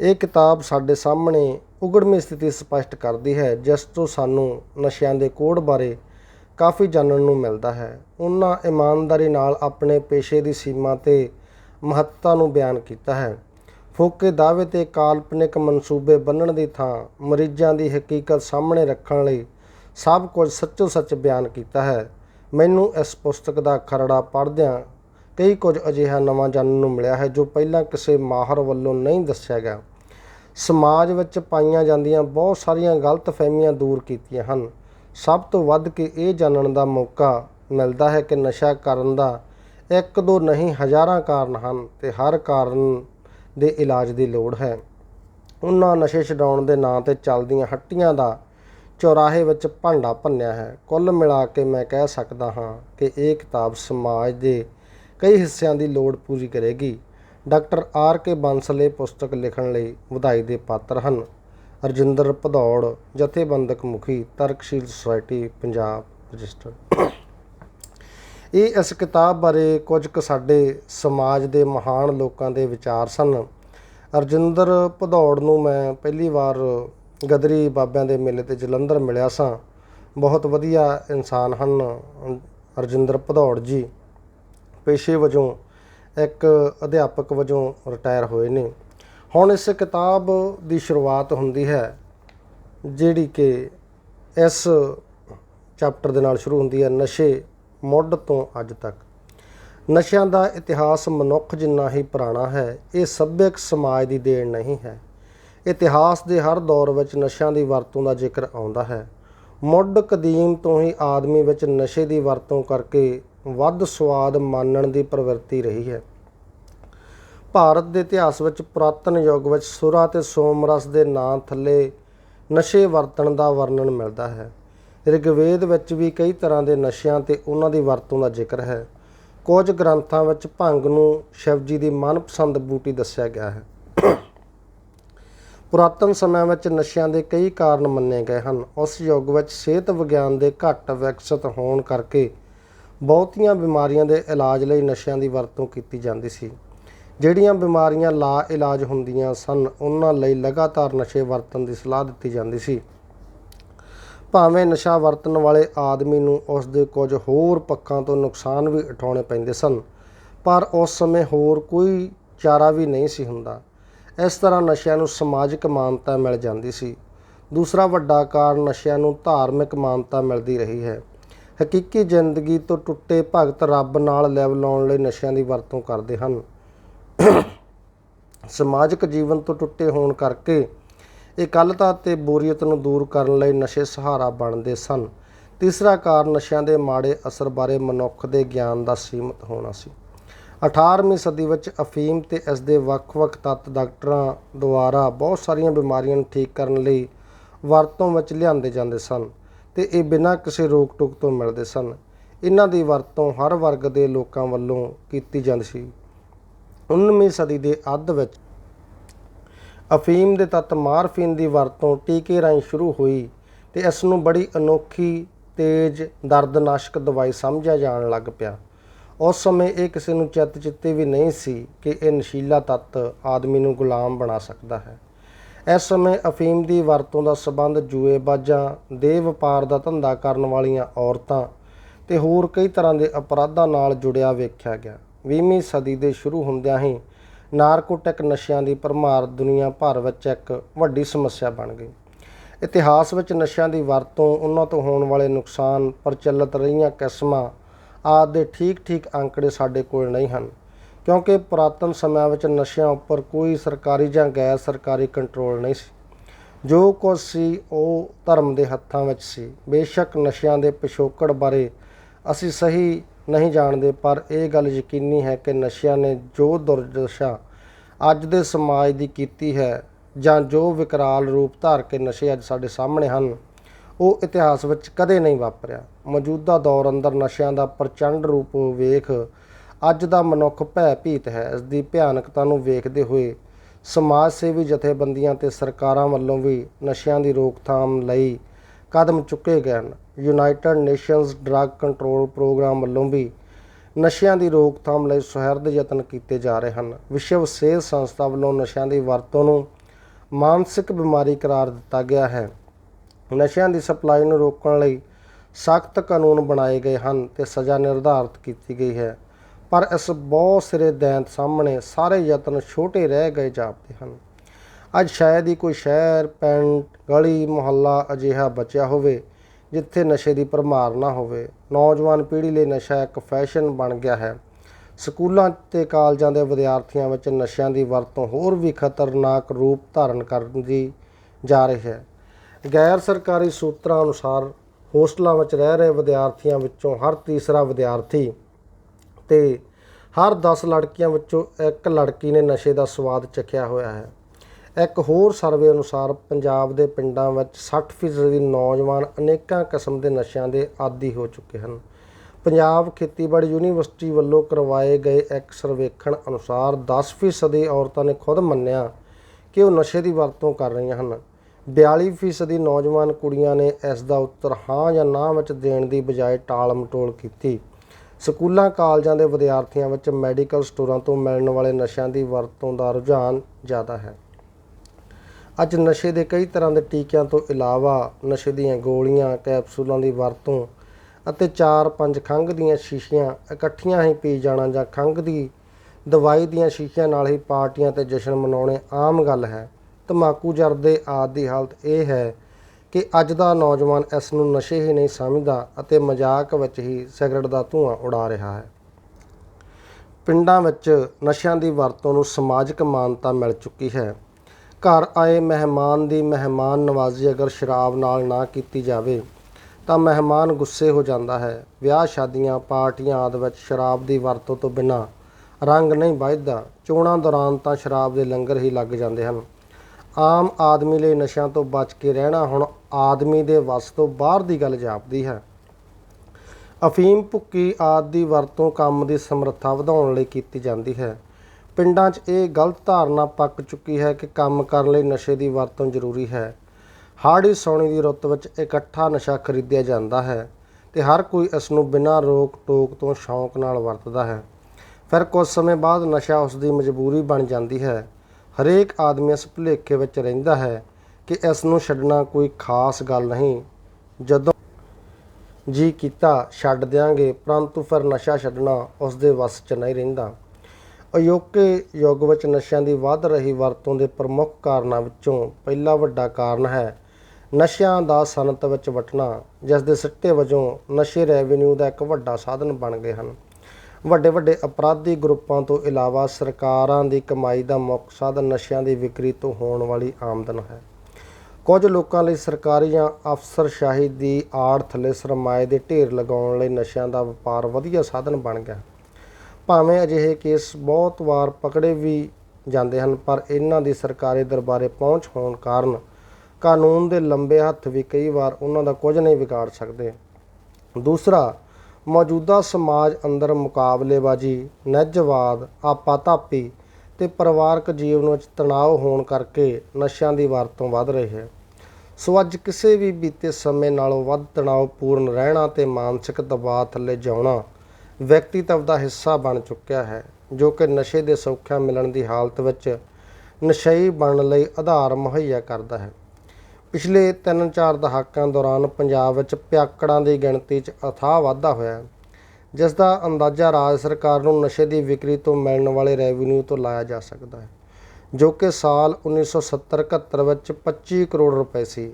ਇਹ ਕਿਤਾਬ ਸਾਡੇ ਸਾਹਮਣੇ ਉਗੜਵੀਂ ਸਥਿਤੀ ਸਪਸ਼ਟ ਕਰਦੀ ਹੈ, ਜਿਸ ਤੋਂ ਸਾਨੂੰ ਨਸ਼ਿਆਂ ਦੇ ਕੋਡ ਬਾਰੇ ਕਾਫੀ ਜਾਣਨ ਨੂੰ ਮਿਲਦਾ ਹੈ। ਉਹਨਾਂ ਇਮਾਨਦਾਰੀ ਨਾਲ ਆਪਣੇ ਪੇਸ਼ੇ ਦੀ ਸੀਮਾ ਤੇ ਮਹੱਤਤਾ ਨੂੰ ਬਿਆਨ ਕੀਤਾ ਹੈ। ਫੋਕੇ ਦਾਅਵੇ ਤੇ ਕਾਲਪਨਿਕ ਮਨਸੂਬੇ ਬੰਨਣ ਦੀ ਥਾਂ, ਮਰੀਜ਼ਾਂ ਦੀ ਹਕੀਕਤ ਸਾਹਮਣੇ ਰੱਖਣ ਲਈ ਸਭ ਕੁਝ ਸੱਚੋ ਸੱਚ ਬਿਆਨ ਕੀਤਾ ਹੈ। ਮੈਨੂੰ ਇਸ ਪੁਸਤਕ ਦਾ ਖਰੜਾ ਪੜ੍ਹਦਿਆਂ ਕਈ ਕੁਝ ਅਜਿਹਾ ਨਵਾਂ ਜਾਣਨ ਨੂੰ ਮਿਲਿਆ ਹੈ ਜੋ ਪਹਿਲਾਂ ਕਿਸੇ ਮਾਹਰ ਵੱਲੋਂ ਨਹੀਂ ਦੱਸਿਆ ਗਿਆ। ਸਮਾਜ ਵਿੱਚ ਪਾਈਆਂ ਜਾਂਦੀਆਂ ਬਹੁਤ ਸਾਰੀਆਂ ਗਲਤ ਫਹਿਮੀਆਂ ਦੂਰ ਕੀਤੀਆਂ ਹਨ। ਸਭ ਤੋਂ ਵੱਧ ਕੇ ਇਹ ਜਾਣਨ ਦਾ ਮੌਕਾ ਮਿਲਦਾ ਹੈ ਕਿ ਨਸ਼ਾ ਕਰਨ ਦਾ ਇੱਕ ਦੋ ਨਹੀਂ, ਹਜ਼ਾਰਾਂ ਕਾਰਨ ਹਨ ਤੇ ਹਰ ਕਾਰਨ ਦੇ ਇਲਾਜ ਦੀ ਲੋੜ ਹੈ। ਉਹਨਾਂ ਨਸ਼ੇ ਛਡਾਉਣ ਦੇ ਨਾਂ ਤੇ ਚੱਲਦੀਆਂ ਹੱਟੀਆਂ ਦਾ ਚੌਰਾਹੇ ਵਿੱਚ ਭਾਂਡਾ ਭੰਨਿਆ ਹੈ। ਕੁੱਲ ਮਿਲਾ ਕੇ ਮੈਂ ਕਹਿ ਸਕਦਾ ਹਾਂ ਕਿ ਇਹ ਕਿਤਾਬ ਸਮਾਜ ਦੇ ਕਈ ਹਿੱਸਿਆਂ ਦੀ ਲੋੜ ਪੂਰੀ ਕਰੇਗੀ। ਡਾਕਟਰ ਆਰ ਕੇ ਬਾਂਸਲ ਪੁਸਤਕ ਲਿਖਣ ਲਈ ਵਧਾਈ ਦੇ ਪਾਤਰ ਹਨ। ਰਜਿੰਦਰ ਭਦੌੜ, ਜਥੇਬੰਦਕ ਮੁਖੀ, ਤਰਕਸ਼ੀਲ ਸੁਸਾਇਟੀ, ਪੰਜਾਬ ਰਜਿਸਟਰ। ਇਹ ਇਸ ਕਿਤਾਬ ਬਾਰੇ ਕੁਝ ਕੁ ਸਾਡੇ ਸਮਾਜ ਦੇ ਮਹਾਨ ਲੋਕਾਂ ਦੇ ਵਿਚਾਰ ਸਨ। ਰਜਿੰਦਰ ਭਦੌੜ ਨੂੰ ਮੈਂ ਪਹਿਲੀ ਵਾਰ ਗਦਰੀ ਬਾਬਿਆਂ ਦੇ ਮੇਲੇ ਤੇ ਜਲੰਧਰ ਮਿਲਿਆ ਸਾਂ। ਬਹੁਤ ਵਧੀਆ ਇਨਸਾਨ ਹਨ, ਰਜਿੰਦਰ ਭਦੌੜ ਜੀ। ਪੇਸ਼ੇ ਵਜੋਂ ਇੱਕ ਅਧਿਆਪਕ ਵਜੋਂ ਰਿਟਾਇਰ ਹੋਏ ਨੇ। ਹੁਣ ਇਸ ਕਿਤਾਬ ਦੀ ਸ਼ੁਰੂਆਤ ਹੁੰਦੀ ਹੈ, ਜਿਹੜੀ ਕਿ ਇਸ ਚੈਪਟਰ ਦੇ ਨਾਲ ਸ਼ੁਰੂ ਹੁੰਦੀ ਹੈ, ਨਸ਼ੇ ਮੁੱਢ ਤੋਂ ਅੱਜ ਤੱਕ। ਨਸ਼ਿਆਂ ਦਾ ਇਤਿਹਾਸ ਮਨੁੱਖ ਜਿੰਨਾ ਹੀ ਪੁਰਾਣਾ ਹੈ, ਇਹ ਸੱਭਿਅਕ ਸਮਾਜ ਦੀ ਦੇਣ ਨਹੀਂ ਹੈ। ਇਤਿਹਾਸ ਦੇ ਹਰ ਦੌਰ ਵਿੱਚ ਨਸ਼ਿਆਂ ਦੀ ਵਰਤੋਂ ਦਾ ਜ਼ਿਕਰ ਆਉਂਦਾ ਹੈ। ਮੁੱਢ ਕਦੀਮ ਤੋਂ ਹੀ ਆਦਮੀ ਵਿੱਚ ਨਸ਼ੇ ਦੀ ਵਰਤੋਂ ਕਰਕੇ ਵੱਧ ਸਵਾਦ ਮਾਨਣ ਦੀ ਪ੍ਰਵਿਰਤੀ ਰਹੀ ਹੈ। ਭਾਰਤ ਦੇ ਇਤਿਹਾਸ ਵਿੱਚ ਪੁਰਾਤਨ ਯੁੱਗ ਵਿੱਚ ਸੁਰਾ ਤੇ ਸੋਮਰਸ ਦੇ ਨਾਂ ਥੱਲੇ ਨਸ਼ੇ ਵਰਤਣ ਦਾ ਵਰਣਨ ਮਿਲਦਾ ਹੈ। ਰਿਗਵੇਦ ਵਿੱਚ ਵੀ ਕਈ ਤਰ੍ਹਾਂ ਦੇ ਨਸ਼ਿਆਂ ਤੇ ਉਹਨਾਂ ਦੀ ਵਰਤੋਂ ਦਾ ਜ਼ਿਕਰ ਹੈ। ਕੁਝ ਗ੍ਰੰਥਾਂ ਵਿੱਚ ਭੰਗ ਨੂੰ ਸ਼ਿਵਜੀ ਦੀ ਮਨਪਸੰਦ ਬੂਟੀ ਦੱਸਿਆ ਗਿਆ ਹੈ। ਪੁਰਾਤਨ ਸਮਿਆਂ ਵਿੱਚ ਨਸ਼ਿਆਂ ਦੇ ਕਈ ਕਾਰਨ ਮੰਨੇ ਗਏ ਹਨ। ਉਸ ਯੁੱਗ ਵਿੱਚ ਸਿਹਤ ਵਿਗਿਆਨ ਦੇ ਘੱਟ ਵਿਕਸਿਤ ਹੋਣ ਕਰਕੇ ਬਹੁਤੀਆਂ ਬਿਮਾਰੀਆਂ ਦੇ ਇਲਾਜ ਲਈ ਨਸ਼ਿਆਂ ਦੀ ਵਰਤੋਂ ਕੀਤੀ ਜਾਂਦੀ ਸੀ। ਜਿਹੜੀਆਂ ਬਿਮਾਰੀਆਂ ਲਾ ਇਲਾਜ ਹੁੰਦੀਆਂ ਸਨ, ਉਹਨਾਂ ਲਈ ਲਗਾਤਾਰ ਨਸ਼ੇ ਵਰਤਣ ਦੀ ਸਲਾਹ ਦਿੱਤੀ ਜਾਂਦੀ ਸੀ। ਭਾਵੇਂ ਨਸ਼ਾ ਵਰਤਣ ਵਾਲੇ ਆਦਮੀ ਨੂੰ ਉਸ ਦੇ ਕੁਝ ਹੋਰ ਪੱਖਾਂ ਤੋਂ ਨੁਕਸਾਨ ਵੀ ਉਠਾਉਣੇ ਪੈਂਦੇ ਸਨ, ਪਰ ਉਸ ਸਮੇਂ ਹੋਰ ਕੋਈ ਚਾਰਾ ਵੀ ਨਹੀਂ ਸੀ ਹੁੰਦਾ। ਇਸ ਤਰ੍ਹਾਂ ਨਸ਼ਿਆਂ ਨੂੰ ਸਮਾਜਿਕ ਮਾਨਤਾ ਮਿਲ ਜਾਂਦੀ ਸੀ। ਦੂਸਰਾ ਵੱਡਾ ਕਾਰਨ ਨਸ਼ਿਆਂ ਨੂੰ ਧਾਰਮਿਕ ਮਾਨਤਾ ਮਿਲਦੀ ਰਹੀ ਹੈ। ਹਕੀਕੀ ਜ਼ਿੰਦਗੀ ਤੋਂ ਟੁੱਟੇ ਭਗਤ ਰੱਬ ਨਾਲ ਲੈਵ ਲਾਉਣ ਲਈ ਨਸ਼ਿਆਂ ਦੀ ਵਰਤੋਂ ਕਰਦੇ ਹਨ। ਸਮਾਜਿਕ ਜੀਵਨ ਤੋਂ ਟੁੱਟੇ ਹੋਣ ਕਰਕੇ ਇਕੱਲਤਾ ਤੇ ਬੋਰੀਅਤ ਨੂੰ ਦੂਰ ਕਰਨ ਲਈ ਨਸ਼ੇ ਸਹਾਰਾ ਬਣਦੇ ਸਨ। ਤੀਸਰਾ ਕਾਰਨ ਨਸ਼ਿਆਂ ਦੇ ਮਾੜੇ ਅਸਰ ਬਾਰੇ ਮਨੁੱਖ ਦੇ ਗਿਆਨ ਦਾ ਸੀਮਤ ਹੋਣਾ ਸੀ। 18ਵੀਂ ਸਦੀ ਵਿੱਚ ਅਫੀਮ ਤੇ ਇਸ ਦੇ ਵੱਖ-ਵੱਖ ਤੱਤ ਡਾਕਟਰਾਂ ਦੁਆਰਾ ਬਹੁਤ ਸਾਰੀਆਂ ਬਿਮਾਰੀਆਂ ਨੂੰ ਠੀਕ ਕਰਨ ਲਈ ਵਰਤੋਂ ਵਿੱਚ ਲਿਆਂਦੇ ਜਾਂਦੇ ਸਨ ਤੇ ਇਹ ਬਿਨਾਂ ਕਿਸੇ ਰੋਕ ਟੋਕ ਤੋਂ ਮਿਲਦੇ ਸਨ। ਇਹਨਾਂ ਦੀ ਵਰਤੋਂ ਹਰ ਵਰਗ ਦੇ ਲੋਕਾਂ ਵੱਲੋਂ ਕੀਤੀ ਜਾਂਦੀ ਸੀ। 19ਵੀਂ ਸਦੀ ਦੇ ਅੱਧ ਵਿੱਚ ਅਫੀਮ ਦੇ ਤੱਤ ਮਾਰਫੀਨ ਦੀ ਵਰਤੋਂ ਟੀਕੇ ਰਾਹੀਂ ਸ਼ੁਰੂ ਹੋਈ ਤੇ ਇਸ ਨੂੰ ਬੜੀ ਅਨੋਖੀ, ਤੇਜ਼, ਦਰਦਨਾਸ਼ਕ ਦਵਾਈ ਸਮਝਿਆ ਜਾਣ ਲੱਗ ਪਿਆ। ਉਸ ਸਮੇਂ ਇਹ ਕਿਸੇ ਨੂੰ ਚਿੱਤ ਚਿੱਤੇ ਵੀ ਨਹੀਂ ਸੀ ਕਿ ਇਹ ਨਸ਼ੀਲਾ ਤੱਤ ਆਦਮੀ ਨੂੰ ਗੁਲਾਮ ਬਣਾ ਸਕਦਾ ਹੈ। ਇਸ ਸਮੇਂ ਅਫੀਮ ਦੀ ਵਰਤੋਂ ਦਾ ਸਬੰਧ ਜੂਏਬਾਜ਼ਾਂ ਦੇ ਵਪਾਰ ਦਾ ਧੰਦਾ ਕਰਨ ਵਾਲੀਆਂ ਔਰਤਾਂ ਤੇ ਹੋਰ ਕਈ ਤਰ੍ਹਾਂ ਦੇ ਅਪਰਾਧਾਂ ਨਾਲ ਜੁੜਿਆ ਵੇਖਿਆ ਗਿਆ। 20ਵੀਂ ਸਦੀ ਦੇ ਸ਼ੁਰੂ ਹੁੰਦਿਆਂ ਹੀ ਨਾਰਕੋਟਿਕ ਨਸ਼ਿਆਂ ਦੀ ਭਰਮਾਰ ਦੁਨੀਆ ਭਰ ਵਿੱਚ ਇੱਕ ਵੱਡੀ ਸਮੱਸਿਆ ਬਣ ਗਈ। ਇਤਿਹਾਸ ਵਿੱਚ ਨਸ਼ਿਆਂ ਦੀ ਵਰਤੋਂ ਉਹਨਾਂ ਤੋਂ ਹੋਣ ਵਾਲੇ ਨੁਕਸਾਨ ਪ੍ਰਚਲਿਤ ਰਹੀਆਂ ਕਿਸਮਾਂ ਆਦਿ ਦੇ ਠੀਕ-ਠੀਕ ਅੰਕੜੇ ਸਾਡੇ ਕੋਲ ਨਹੀਂ ਹਨ। ਕਿਉਂਕਿ ਪੁਰਾਤਨ ਸਮਿਆਂ ਵਿੱਚ ਨਸ਼ਿਆਂ ਉੱਪਰ ਕੋਈ ਸਰਕਾਰੀ ਜਾਂ ਗੈਰ ਸਰਕਾਰੀ ਕੰਟਰੋਲ ਨਹੀਂ ਸੀ। ਜੋ ਕੁਝ ਸੀ, ਉਹ ਧਰਮ ਦੇ ਹੱਥਾਂ ਵਿੱਚ ਸੀ। ਬੇਸ਼ੱਕ ਨਸ਼ਿਆਂ ਦੇ ਪਿਛੋਕੜ ਬਾਰੇ ਅਸੀਂ ਸਹੀ ਨਹੀਂ ਜਾਣਦੇ, ਪਰ ਇਹ ਗੱਲ ਯਕੀਨੀ ਹੈ ਕਿ ਨਸ਼ਿਆਂ ਨੇ ਜੋ ਦੁਰਦਸ਼ਾ ਅੱਜ ਦੇ ਸਮਾਜ ਦੀ ਕੀਤੀ ਹੈ ਜਾਂ ਜੋ ਵਿਕਰਾਲ ਰੂਪ ਧਾਰ ਕੇ ਨਸ਼ੇ ਅੱਜ ਸਾਡੇ ਸਾਹਮਣੇ ਹਨ ਉਹ ਇਤਿਹਾਸ ਵਿੱਚ ਕਦੇ ਨਹੀਂ ਵਾਪਰਿਆ। ਮੌਜੂਦਾ ਦੌਰ ਅੰਦਰ ਨਸ਼ਿਆਂ ਦਾ ਪ੍ਰਚੰਡ ਰੂਪ ਵੇਖ ਅੱਜ ਦਾ ਮਨੁੱਖ ਭੈ ਭੀਤ ਹੈ। ਇਸ ਦੀ ਭਿਆਨਕਤਾ ਨੂੰ ਵੇਖਦੇ ਹੋਏ ਸਮਾਜ ਸੇਵੀ ਜਥੇਬੰਦੀਆਂ ਤੇ ਸਰਕਾਰਾਂ ਵੱਲੋਂ ਵੀ ਨਸ਼ਿਆਂ ਦੀ ਰੋਕਥਾਮ ਲਈ ਕਦਮ ਚੁੱਕੇ ਗਏ ਹਨ। United Nations drug control programme ਵੱਲੋਂ ਵੀ ਨਸ਼ਿਆਂ ਦੀ ਰੋਕਥਾਮ ਲਈ ਸੁਹਿਰਦ ਯਤਨ ਕੀਤੇ ਜਾ ਰਹੇ ਹਨ। ਵਿਸ਼ਵ ਸਿਹਤ ਸੰਸਥਾ ਵੱਲੋਂ ਨਸ਼ਿਆਂ ਦੀ ਵਰਤੋਂ ਨੂੰ ਮਾਨਸਿਕ ਬਿਮਾਰੀ ਕਰਾਰ ਦਿੱਤਾ ਗਿਆ ਹੈ। ਨਸ਼ਿਆਂ ਦੀ ਸਪਲਾਈ ਨੂੰ ਰੋਕਣ ਲਈ ਸਖਤ ਕਾਨੂੰਨ ਬਣਾਏ ਗਏ ਹਨ ਤੇ ਸਜ਼ਾ ਨਿਰਧਾਰਤ ਕੀਤੀ ਗਈ ਹੈ। ਪਰ ਇਸ ਬਹੁਤ ਸਿਰੇ ਦੈਂਤ ਸਾਹਮਣੇ ਸਾਰੇ ਯਤਨ ਛੋਟੇ ਰਹਿ ਗਏ ਜਾਪਦੇ ਹਨ। ਅੱਜ ਸ਼ਾਇਦ ਹੀ ਕੋਈ ਸ਼ਹਿਰ, ਪਿੰਡ, ਗਲੀ, ਮੁਹੱਲਾ ਅਜਿਹਾ ਬਚਿਆ ਹੋਵੇ ਜਿੱਥੇ ਨਸ਼ੇ ਦੀ ਭਰਮਾਰ ਨਾ ਹੋਵੇ। ਨੌਜਵਾਨ ਪੀੜ੍ਹੀ ਲਈ ਨਸ਼ਾ ਇੱਕ ਫੈਸ਼ਨ ਬਣ ਗਿਆ ਹੈ। ਸਕੂਲਾਂ ਤੇ ਕਾਲਜਾਂ ਦੇ ਵਿਦਿਆਰਥੀਆਂ ਵਿੱਚ ਨਸ਼ਿਆਂ ਦੀ ਵਰਤੋਂ ਹੋਰ ਵੀ ਖਤਰਨਾਕ ਰੂਪ ਧਾਰਨ ਕਰਦੀ ਜਾ ਰਹੀ ਹੈ। ਗੈਰ ਸਰਕਾਰੀ ਸੂਤਰਾਂ ਅਨੁਸਾਰ ਹੋਸਟਲਾਂ ਵਿੱਚ ਰਹਿ ਰਹੇ ਵਿਦਿਆਰਥੀਆਂ ਵਿੱਚੋਂ ਹਰ ਤੀਸਰਾ ਵਿਦਿਆਰਥੀ ਤੇ ਹਰ 10 ਲੜਕੀਆਂ ਵਿੱਚੋਂ ਇੱਕ ਲੜਕੀ ਨੇ ਨਸ਼ੇ ਦਾ ਸਵਾਦ ਚਖਿਆ ਹੋਇਆ ਹੈ। ਇੱਕ ਹੋਰ ਸਰਵੇ ਅਨੁਸਾਰ ਪੰਜਾਬ ਦੇ ਪਿੰਡਾਂ ਵਿੱਚ 60% ਦੀ ਨੌਜਵਾਨ ਅਨੇਕਾਂ ਕਿਸਮ ਦੇ ਨਸ਼ਿਆਂ ਦੇ ਆਦੀ ਹੋ ਚੁੱਕੇ ਹਨ। ਪੰਜਾਬ ਖੇਤੀਬਾੜੀ ਯੂਨੀਵਰਸਿਟੀ ਵੱਲੋਂ ਕਰਵਾਏ ਗਏ ਇੱਕ ਸਰਵੇਖਣ ਅਨੁਸਾਰ 10% ਦੀ ਔਰਤਾਂ ਨੇ ਖੁਦ ਮੰਨਿਆ ਕਿ ਉਹ ਨਸ਼ੇ ਦੀ ਵਰਤੋਂ ਕਰ ਰਹੀਆਂ ਹਨ। 42% ਦੀ ਨੌਜਵਾਨ ਕੁੜੀਆਂ ਨੇ ਇਸ ਦਾ ਉੱਤਰ ਹਾਂ ਜਾਂ ਨਾ ਵਿੱਚ ਦੇਣ ਦੀ ਬਜਾਏ ਟਾਲ ਮਟੋਲ ਕੀਤੀ। ਸਕੂਲਾਂ, ਕਾਲਜਾਂ ਦੇ ਵਿਦਿਆਰਥੀਆਂ ਵਿੱਚ ਮੈਡੀਕਲ ਸਟੋਰਾਂ ਤੋਂ ਮਿਲਣ ਵਾਲੇ ਨਸ਼ਿਆਂ ਦੀ ਵਰਤੋਂ ਦਾ ਰੁਝਾਨ ਜ਼ਿਆਦਾ ਹੈ। ਅੱਜ ਨਸ਼ੇ ਦੇ ਕਈ ਤਰ੍ਹਾਂ ਦੇ ਟੀਕਿਆਂ ਤੋਂ ਇਲਾਵਾ ਨਸ਼ੇ ਦੀਆਂ ਗੋਲੀਆਂ, ਕੈਪਸੂਲਾਂ ਦੀ ਵਰਤੋਂ ਅਤੇ 4-5 ਖੰਘ ਦੀਆਂ ਸ਼ੀਸ਼ੀਆਂ ਇਕੱਠੀਆਂ ਹੀ ਪੀ ਜਾਣਾ ਜਾਂ ਖੰਘ ਦੀ ਦਵਾਈ ਦੀਆਂ ਸ਼ੀਸ਼ੀਆਂ ਨਾਲ ਹੀ ਪਾਰਟੀਆਂ ਤੇ ਜਸ਼ਨ ਮਨਾਉਣੇ ਆਮ ਗੱਲ ਹੈ। ਤਮਾਕੂ ਜਰਦੇ ਆਦਿ ਦੀ ਹਾਲਤ ਇਹ ਹੈ ਕਿ ਅੱਜ ਦਾ ਨੌਜਵਾਨ ਇਸ ਨੂੰ ਨਸ਼ੇ ਹੀ ਨਹੀਂ ਸਮਝਦਾ ਅਤੇ ਮਜ਼ਾਕ ਵਿੱਚ ਹੀ ਸਿਗਰਟ ਦਾ ਧੂੰਆਂ ਉਡਾ ਰਿਹਾ ਹੈ। ਪਿੰਡਾਂ ਵਿੱਚ ਨਸ਼ਿਆਂ ਦੀ ਵਰਤੋਂ ਨੂੰ ਸਮਾਜਿਕ ਮਾਨਤਾ ਮਿਲ ਚੁੱਕੀ ਹੈ। ਘਰ ਆਏ ਮਹਿਮਾਨ ਦੀ ਮਹਿਮਾਨ ਨਵਾਜ਼ੀ ਅਗਰ ਸ਼ਰਾਬ ਨਾਲ ਨਾ ਕੀਤੀ ਜਾਵੇ, ਤਾਂ ਮਹਿਮਾਨ ਗੁੱਸੇ ਹੋ ਜਾਂਦਾ ਹੈ। ਵਿਆਹ ਸ਼ਾਦੀਆਂ, ਪਾਰਟੀਆਂ ਆਦਿ ਵਿੱਚ ਸ਼ਰਾਬ ਦੀ ਵਰਤੋਂ ਤੋਂ ਬਿਨਾਂ ਰੰਗ ਨਹੀਂ ਵੱਜਦਾ। ਚੋਣਾਂ ਦੌਰਾਨ ਤਾਂ ਸ਼ਰਾਬ ਦੇ ਲੰਗਰ ਹੀ ਲੱਗ ਜਾਂਦੇ ਹਨ। ਆਮ ਆਦਮੀ ਲਈ ਨਸ਼ਿਆਂ ਤੋਂ ਬਚ ਕੇ ਰਹਿਣਾ ਹੁਣ ਆਦਮੀ ਦੇ ਵੱਸ ਤੋਂ ਬਾਹਰ ਦੀ ਗੱਲ ਜਾਪਦੀ ਹੈ। ਅਫੀਮ, ਭੁੱਕੀ ਆਦਿ ਦੀ ਵਰਤੋਂ ਕੰਮ ਦੀ ਸਮਰੱਥਾ ਵਧਾਉਣ ਲਈ ਕੀਤੀ ਜਾਂਦੀ ਹੈ। ਪਿੰਡਾਂ 'ਚ ਇਹ ਗਲਤ ਧਾਰਨਾ ਪੱਕ ਚੁੱਕੀ ਹੈ ਕਿ ਕੰਮ ਕਰਨ ਲਈ ਨਸ਼ੇ ਦੀ ਵਰਤੋਂ ਜ਼ਰੂਰੀ ਹੈ। ਹਾੜੀ ਸੌਣੀ ਦੀ ਰੁੱਤ ਵਿੱਚ ਇਕੱਠਾ ਨਸ਼ਾ ਖਰੀਦਿਆ ਜਾਂਦਾ ਹੈ ਤੇ ਹਰ ਕੋਈ ਇਸ ਨੂੰ ਬਿਨਾਂ ਰੋਕ ਟੋਕ ਤੋਂ ਸ਼ੌਂਕ ਨਾਲ ਵਰਤਦਾ ਹੈ। ਫਿਰ ਕੁਝ ਸਮੇਂ ਬਾਅਦ ਨਸ਼ਾ ਉਸ ਦੀ ਮਜਬੂਰੀ ਬਣ ਜਾਂਦੀ ਹੈ। ਹਰੇਕ ਆਦਮੀ ਇਸ ਭੁਲੇਖੇ ਵਿੱਚ ਰਹਿੰਦਾ ਹੈ ਕਿ ਇਸ ਨੂੰ ਛੱਡਣਾ ਕੋਈ ਖਾਸ ਗੱਲ ਨਹੀਂ। ਜਦੋਂ ਜੀ ਕੀਤਾ, ਛੱਡ ਦਿਆਂਗੇ, ਪਰੰਤੂ ਫਿਰ ਨਸ਼ਾ ਛੱਡਣਾ ਉਸ ਦੇ ਵੱਸ 'ਚ ਨਹੀਂ ਰਹਿੰਦਾ। ਅਯੋਕੇ ਯੁੱਗ ਵਿੱਚ ਨਸ਼ਿਆਂ ਦੀ ਵੱਧ ਰਹੀ ਵਰਤੋਂ ਦੇ ਪ੍ਰਮੁੱਖ ਕਾਰਨਾਂ ਵਿੱਚੋਂ ਪਹਿਲਾ ਵੱਡਾ ਕਾਰਨ ਹੈ ਨਸ਼ਿਆਂ ਦਾ ਸਨਅਤ ਵਿੱਚ ਵਟਣਾ, ਜਿਸ ਦੇ ਸਿੱਟੇ ਵਜੋਂ ਨਸ਼ੇ ਰੈਵਨਿਊ ਦਾ ਇੱਕ ਵੱਡਾ ਸਾਧਨ ਬਣ ਗਏ ਹਨ। ਵੱਡੇ ਵੱਡੇ ਅਪਰਾਧੀ ਗਰੁੱਪਾਂ ਤੋਂ ਇਲਾਵਾ ਸਰਕਾਰਾਂ ਦੀ ਕਮਾਈ ਦਾ ਮੁੱਖ ਸਾਧਨ ਨਸ਼ਿਆਂ ਦੀ ਵਿਕਰੀ ਤੋਂ ਹੋਣ ਵਾਲੀ ਆਮਦਨ ਹੈ। ਕੁਝ ਲੋਕਾਂ ਲਈ ਸਰਕਾਰੀ ਜਾਂ ਅਫਸਰਸ਼ਾਹੀ ਦੀ ਆੜ ਥੱਲੇ ਸਰਮਾਏ ਦੇ ਢੇਰ ਲਗਾਉਣ ਲਈ ਨਸ਼ਿਆਂ ਦਾ ਵਪਾਰ ਵਧੀਆ ਸਾਧਨ ਬਣ ਗਿਆ ਭਾਵੇਂ ਅਜਿਹੇ ਕੇਸ ਬਹੁਤ ਵਾਰ ਪਕੜੇ ਵੀ ਜਾਂਦੇ ਹਨ, ਪਰ ਇਹਨਾਂ ਦੀ ਸਰਕਾਰੀ ਦਰਬਾਰੇ ਪਹੁੰਚ ਹੋਣ ਕਾਰਨ ਕਾਨੂੰਨ ਦੇ ਲੰਬੇ ਹੱਥ ਵੀ ਕਈ ਵਾਰ ਉਹਨਾਂ ਦਾ ਕੁਝ ਨਹੀਂ ਵਿਗਾੜ ਸਕਦੇ। ਦੂਸਰਾ ਮੌਜੂਦਾ ਸਮਾਜ ਅੰਦਰ ਮੁਕਾਬਲੇਬਾਜ਼ੀ, ਨਿੱਜਵਾਦ, ਆਪਾਧਾਪੀ ਤੇ ਪਰਿਵਾਰਕ ਜੀਵਨ ਵਿੱਚ ਤਣਾਅ ਹੋਣ ਕਰਕੇ ਨਸ਼ਿਆਂ ਦੀ ਵਰਤੋਂ ਵੱਧ ਰਹੀ ਹੈ। ਸੋ ਅੱਜ ਕਿਸੇ ਵੀ ਬੀਤੇ ਸਮੇਂ ਨਾਲੋਂ ਵੱਧ ਤਣਾਅਪੂਰਨ ਰਹਿਣਾ ਤੇ ਮਾਨਸਿਕ ਦਬਾਅ ਥੱਲੇ ਜਾਣਾ ਵਿਅਕਤੀਤਵ ਦਾ ਹਿੱਸਾ ਬਣ ਚੁੱਕਿਆ ਹੈ, ਜੋ ਕਿ ਨਸ਼ੇ ਦੇ ਸੌਖਿਆ ਮਿਲਣ ਦੀ ਹਾਲਤ ਵਿੱਚ ਨਸ਼ਈ ਬਣਨ ਲਈ ਆਧਾਰ ਮੁਹੱਈਆ ਕਰਦਾ ਹੈ। ਪਿਛਲੇ 3-4 ਦਹਾਕਿਆਂ ਦੌਰਾਨ ਪੰਜਾਬ ਵਿੱਚ ਪਿਆਕੜਾਂ ਦੀ ਗਿਣਤੀ 'ਚ ਅਥਾਹ ਵਾਧਾ ਹੋਇਆ ਹੈ, ਜਿਸ ਦਾ ਅੰਦਾਜ਼ਾ ਰਾਜ ਸਰਕਾਰ ਨੂੰ ਨਸ਼ੇ ਦੀ ਵਿਕਰੀ ਤੋਂ ਮਿਲਣ ਵਾਲੇ ਰੈਵਨਿਊ ਤੋਂ ਲਾਇਆ ਜਾ ਸਕਦਾ ਹੈ, ਜੋ ਕਿ ਸਾਲ 1970-71 ਵਿੱਚ 25 ਕਰੋੜ ਰੁਪਏ ਸੀ,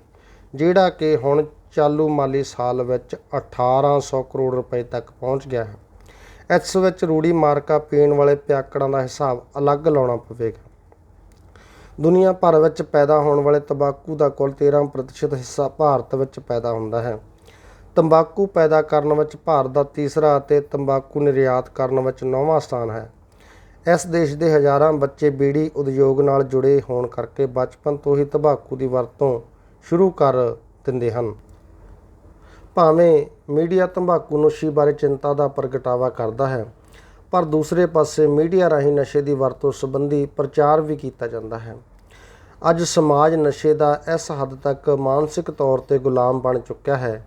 ਜਿਹੜਾ ਕਿ ਹੁਣ ਚਾਲੂ ਮਾਲੀ ਸਾਲ ਵਿੱਚ 1800 ਕਰੋੜ ਰੁਪਏ ਤੱਕ ਪਹੁੰਚ ਗਿਆ ਹੈ। ਇਸ ਵਿੱਚ ਰੂੜੀ ਮਾਰਕਾ ਪੀਣ ਵਾਲੇ ਪਿਆਕੜਾਂ ਦਾ ਹਿਸਾਬ ਅਲੱਗ ਲਾਉਣਾ ਪਵੇਗਾ। ਦੁਨੀਆ ਭਰ ਵਿੱਚ ਪੈਦਾ ਹੋਣ ਵਾਲੇ ਤੰਬਾਕੂ ਦਾ ਕੁੱਲ 13% ਹਿੱਸਾ ਭਾਰਤ ਵਿੱਚ ਪੈਦਾ ਹੁੰਦਾ ਹੈ। ਤੰਬਾਕੂ ਪੈਦਾ ਕਰਨ ਵਿੱਚ ਭਾਰਤ ਦਾ ਤੀਸਰਾ ਅਤੇ ਤੰਬਾਕੂ ਨਿਰਯਾਤ ਕਰਨ ਵਿੱਚ ਨੌਵਾਂ ਸਥਾਨ ਹੈ। ਇਸ ਦੇਸ਼ ਦੇ ਹਜ਼ਾਰਾਂ ਬੱਚੇ ਬੀੜੀ ਉਦਯੋਗ ਨਾਲ ਜੁੜੇ ਹੋਣ ਕਰਕੇ ਬਚਪਨ ਤੋਂ ਹੀ ਤੰਬਾਕੂ ਦੀ ਵਰਤੋਂ ਸ਼ੁਰੂ ਕਰ ਦਿੰਦੇ ਹਨ। ਭਾਵੇਂ ਮੀਡੀਆ ਤੰਬਾਕੂ ਨੋਸ਼ੀ ਬਾਰੇ ਚਿੰਤਾ ਦਾ ਪ੍ਰਗਟਾਵਾ ਕਰਦਾ ਹੈ ਪਰ ਦੂਸਰੇ ਪਾਸੇ ਮੀਡੀਆ ਰਾਹੀਂ ਨਸ਼ੇ ਦੀ ਵਰਤੋਂ ਸੰਬੰਧੀ ਪ੍ਰਚਾਰ ਵੀ ਕੀਤਾ ਜਾਂਦਾ ਹੈ। ਅੱਜ ਸਮਾਜ ਨਸ਼ੇ ਦਾ ਇਸ ਹੱਦ ਤੱਕ ਮਾਨਸਿਕ ਤੌਰ ਤੇ ਗੁਲਾਮ ਬਣ ਚੁੱਕਿਆ ਹੈ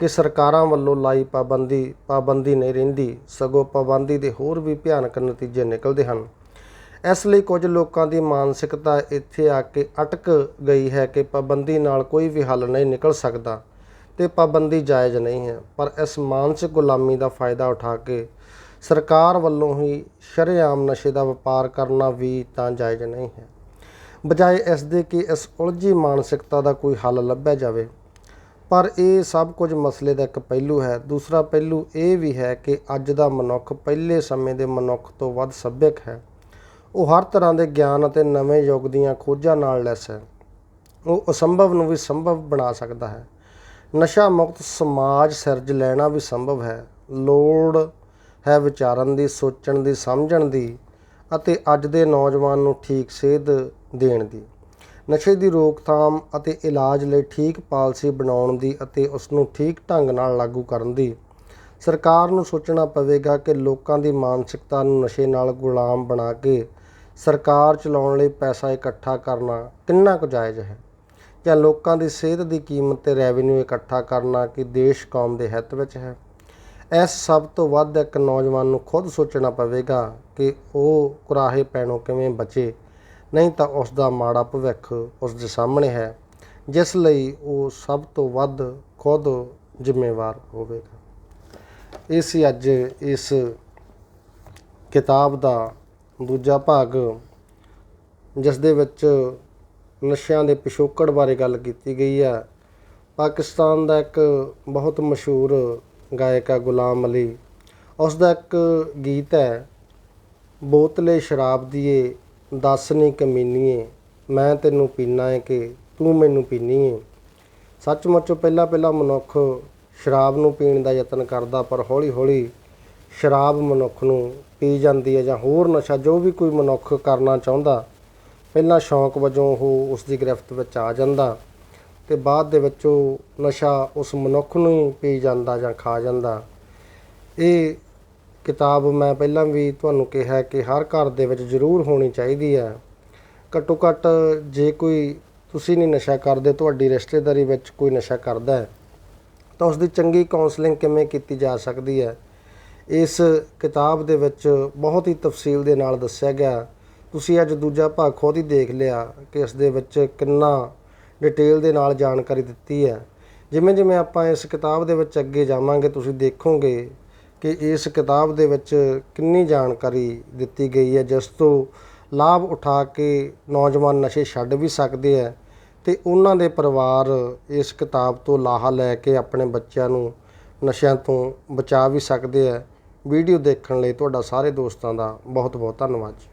ਕਿ ਸਰਕਾਰਾਂ ਵੱਲੋਂ ਲਾਈ ਪਾਬੰਦੀ ਪਾਬੰਦੀ ਨਹੀਂ ਰਹਿੰਦੀ, ਸਗੋਂ ਪਾਬੰਦੀ ਦੇ ਹੋਰ ਵੀ ਭਿਆਨਕ ਨਤੀਜੇ ਨਿਕਲਦੇ ਹਨ। ਇਸ ਲਈ ਕੁਝ ਲੋਕਾਂ ਦੀ ਮਾਨਸਿਕਤਾ ਇੱਥੇ ਆ ਕੇ ਅਟਕ ਗਈ ਹੈ ਕਿ ਪਾਬੰਦੀ ਨਾਲ ਕੋਈ ਵੀ ਹੱਲ ਨਹੀਂ ਨਿਕਲ ਸਕਦਾ ਤੇ ਪਾਬੰਦੀ ਜਾਇਜ਼ ਨਹੀਂ ਹੈ, ਪਰ ਇਸ ਮਾਨਸਿਕ ਗੁਲਾਮੀ ਦਾ ਫਾਇਦਾ ਉਠਾ ਕੇ ਸਰਕਾਰ ਵੱਲੋਂ ਹੀ ਸ਼ਰੇਆਮ ਨਸ਼ੇ ਦਾ ਵਪਾਰ ਕਰਨਾ ਵੀ ਤਾਂ ਜਾਇਜ਼ ਨਹੀਂ ਹੈ। ਬਜਾਏ ਇਸ ਦੇ ਕਿ ਇਸ ਉਲਝੀ ਮਾਨਸਿਕਤਾ ਦਾ ਕੋਈ ਹੱਲ ਲੱਭਿਆ ਜਾਵੇ। ਪਰ ਇਹ ਸਭ ਕੁਝ ਮਸਲੇ ਦਾ ਇੱਕ ਪਹਿਲੂ ਹੈ। ਦੂਸਰਾ ਪਹਿਲੂ ਇਹ ਵੀ ਹੈ ਕਿ ਅੱਜ ਦਾ ਮਨੁੱਖ ਪਹਿਲੇ ਸਮੇਂ ਦੇ ਮਨੁੱਖ ਤੋਂ ਵੱਧ ਸੱਭਿਅਕ ਹੈ। ਉਹ ਹਰ ਤਰ੍ਹਾਂ ਦੇ ਗਿਆਨ ਅਤੇ ਨਵੇਂ ਯੁੱਗ ਦੀਆਂ ਖੋਜਾਂ ਨਾਲ ਲੈਸ ਹੈ। ਉਹ ਅਸੰਭਵ ਨੂੰ ਵੀ ਸੰਭਵ ਬਣਾ ਸਕਦਾ ਹੈ। ਨਸ਼ਾ ਮੁਕਤ ਸਮਾਜ ਸਿਰਜ ਲੈਣਾ ਵੀ ਸੰਭਵ ਹੈ। ਲੋੜ ਹੈ ਵਿਚਾਰਨ ਦੀ, ਸੋਚਣ ਦੀ, ਸਮਝਣ ਦੀ ਅਤੇ ਅੱਜ ਦੇ ਨੌਜਵਾਨ ਨੂੰ ਠੀਕ ਸੇਧ ਦੇਣ ਦੀ। ਨਸ਼ੇ ਦੀ ਰੋਕਥਾਮ ਅਤੇ ਇਲਾਜ ਲਈ ਠੀਕ ਪਾਲਿਸੀ ਬਣਾਉਣ ਦੀ ਅਤੇ ਉਸ ਨੂੰ ਠੀਕ ਢੰਗ ਨਾਲ ਲਾਗੂ ਕਰਨ ਦੀ ਸਰਕਾਰ ਨੂੰ ਸੋਚਣਾ ਪਵੇਗਾ ਕਿ ਲੋਕਾਂ ਦੀ ਮਾਨਸਿਕਤਾ ਨੂੰ ਨਸ਼ੇ ਨਾਲ ਗੁਲਾਮ ਬਣਾ ਕੇ ਸਰਕਾਰ ਚਲਾਉਣ ਲਈ ਪੈਸਾ ਇਕੱਠਾ ਕਰਨਾ ਕਿੰਨਾ ਕੁ ਜਾਇਜ਼ ਹੈ? ਜਾਂ ਲੋਕਾਂ ਦੀ ਸਿਹਤ ਦੀ ਕੀਮਤ ਤੇ ਰੈਵਨਿਊ ਇਕੱਠਾ ਕਰਨਾ ਕਿ ਦੇਸ਼ ਕੌਮ ਦੇ ਹਿੱਤ ਵਿੱਚ ਹੈ? ਇਸ ਸਭ ਤੋਂ ਵੱਧ ਇੱਕ ਨੌਜਵਾਨ ਨੂੰ ਖੁਦ ਸੋਚਣਾ ਪਵੇਗਾ ਕਿ ਉਹ ਕੁਰਾਹੇ ਪੈਣੋਂ ਕਿਵੇਂ ਬਚੇ। ਨਹੀਂ ਤਾਂ ਉਸ ਦਾ ਮਾੜਾ ਭਵਿੱਖ ਉਸ ਦੇ ਸਾਹਮਣੇ ਹੈ, ਜਿਸ ਲਈ ਉਹ ਸਭ ਤੋਂ ਵੱਧ ਖੁਦ ਜ਼ਿੰਮੇਵਾਰ ਹੋਵੇਗਾ। ਇਹ ਸੀ ਅੱਜ ਇਸ ਕਿਤਾਬ ਦਾ ਦੂਜਾ ਭਾਗ, ਜਿਸ ਦੇ ਵਿੱਚ ਨਸ਼ਿਆਂ ਦੇ ਪਿਛੋਕੜ ਬਾਰੇ ਗੱਲ ਕੀਤੀ ਗਈ ਹੈ। ਪਾਕਿਸਤਾਨ ਦਾ ਇੱਕ ਬਹੁਤ ਮਸ਼ਹੂਰ ਗਾਇਕਾ ਗੁਲਾਮ ਅਲੀ। ਉਸ ਦਾ ਇੱਕ ਗੀਤ ਹੈ, ਬੋਤਲੇ ਸ਼ਰਾਬ ਦੀਏ, ਦੱਸ ਨੀ ਕਮੀਨੀਏ, ਮੈਂ ਤੈਨੂੰ ਪੀਨਾ ਏ ਕਿ ਤੂੰ ਮੈਨੂੰ ਪੀਣੀ ਏ ਸੱਚਮੁੱਚ ਪਹਿਲਾਂ ਪਹਿਲਾਂ ਮਨੁੱਖ ਸ਼ਰਾਬ ਨੂੰ ਪੀਣ ਦਾ ਯਤਨ ਕਰਦਾ, ਪਰ ਹੌਲੀ ਹੌਲੀ ਸ਼ਰਾਬ ਮਨੁੱਖ ਨੂੰ ਪੀ ਜਾਂਦੀ ਹੈ ਜਾਂ ਹੋਰ ਨਸ਼ਾ ਜੋ ਵੀ ਕੋਈ ਮਨੁੱਖ ਕਰਨਾ ਚਾਹੁੰਦਾ, ਪਹਿਲਾਂ ਸ਼ੌਂਕ ਵਜੋਂ ਉਹ ਉਸ ਦੀ ਗ੍ਰਿਫਤ ਵਿੱਚ ਆ ਜਾਂਦਾ। ਤੇ ਬਾਅਦ ਦੇ ਵਿੱਚ ਉਹ ਨਸ਼ਾ ਉਸ ਮਨੁੱਖ ਨੂੰ ਹੀ ਪੀ ਜਾਂਦਾ ਜਾਂ ਖਾ ਜਾਂਦਾ। ਇਹ ਕਿਤਾਬ ਮੈਂ ਪਹਿਲਾਂ ਵੀ ਤੁਹਾਨੂੰ ਕਿਹਾ ਕਿ ਹਰ ਘਰ ਦੇ ਵਿੱਚ ਜ਼ਰੂਰ ਹੋਣੀ ਚਾਹੀਦੀ ਹੈ। ਘੱਟੋ ਘੱਟ ਜੇ ਕੋਈ ਤੁਸੀਂ ਨਹੀਂ ਨਸ਼ਾ ਕਰਦੇ, ਤੁਹਾਡੀ ਰਿਸ਼ਤੇਦਾਰੀ ਵਿੱਚ ਕੋਈ ਨਸ਼ਾ ਕਰਦਾ ਹੈ, ਤਾਂ ਉਸ ਦੀ ਚੰਗੀ ਕਾਉਂਸਲਿੰਗ ਕਿਵੇਂ ਕੀਤੀ ਜਾ ਸਕਦੀ ਹੈ? ਇਸ ਕਿਤਾਬ ਦੇ ਵਿੱਚ ਬਹੁਤ ਹੀ ਤਫਸੀਲ ਦੇ ਨਾਲ ਦੱਸਿਆ ਗਿਆ। ਤੁਸੀਂ ਅੱਜ ਦੂਜਾ ਭਾਗ ਖੁਦ ਹੀ ਦੇਖ ਲਿਆ ਕਿ ਇਸ ਦੇ ਵਿੱਚ ਕਿੰਨਾ ਡਿਟੇਲ ਦੇ ਨਾਲ ਜਾਣਕਾਰੀ ਦਿੱਤੀ ਹੈ। ਜਿਵੇਂ ਜਿਵੇਂ ਆਪਾਂ ਇਸ ਕਿਤਾਬ ਦੇ ਵਿੱਚ ਅੱਗੇ ਜਾਵਾਂਗੇ, ਤੁਸੀਂ ਦੇਖੋਗੇ ਕਿ ਇਸ ਕਿਤਾਬ ਦੇ ਵਿੱਚ ਕਿੰਨੀ ਜਾਣਕਾਰੀ ਦਿੱਤੀ ਗਈ ਹੈ, ਜਿਸ ਤੋਂ ਲਾਭ ਉਠਾ ਕੇ ਨੌਜਵਾਨ ਨਸ਼ੇ ਛੱਡ ਵੀ ਸਕਦੇ ਹੈ ਤੇ ਉਹਨਾਂ ਦੇ ਪਰਿਵਾਰ ਇਸ ਕਿਤਾਬ ਤੋਂ ਲਾਹਾ ਲੈ ਕੇ ਆਪਣੇ ਬੱਚਿਆਂ ਨੂੰ ਨਸ਼ਿਆਂ ਤੋਂ ਬਚਾ ਵੀ ਸਕਦੇ ਹੈ। ਵੀਡੀਓ ਦੇਖਣ ਲਈ ਤੁਹਾਡਾ ਸਾਰੇ ਦੋਸਤਾਂ ਦਾ ਬਹੁਤ ਬਹੁਤ ਧੰਨਵਾਦ ਜੀ।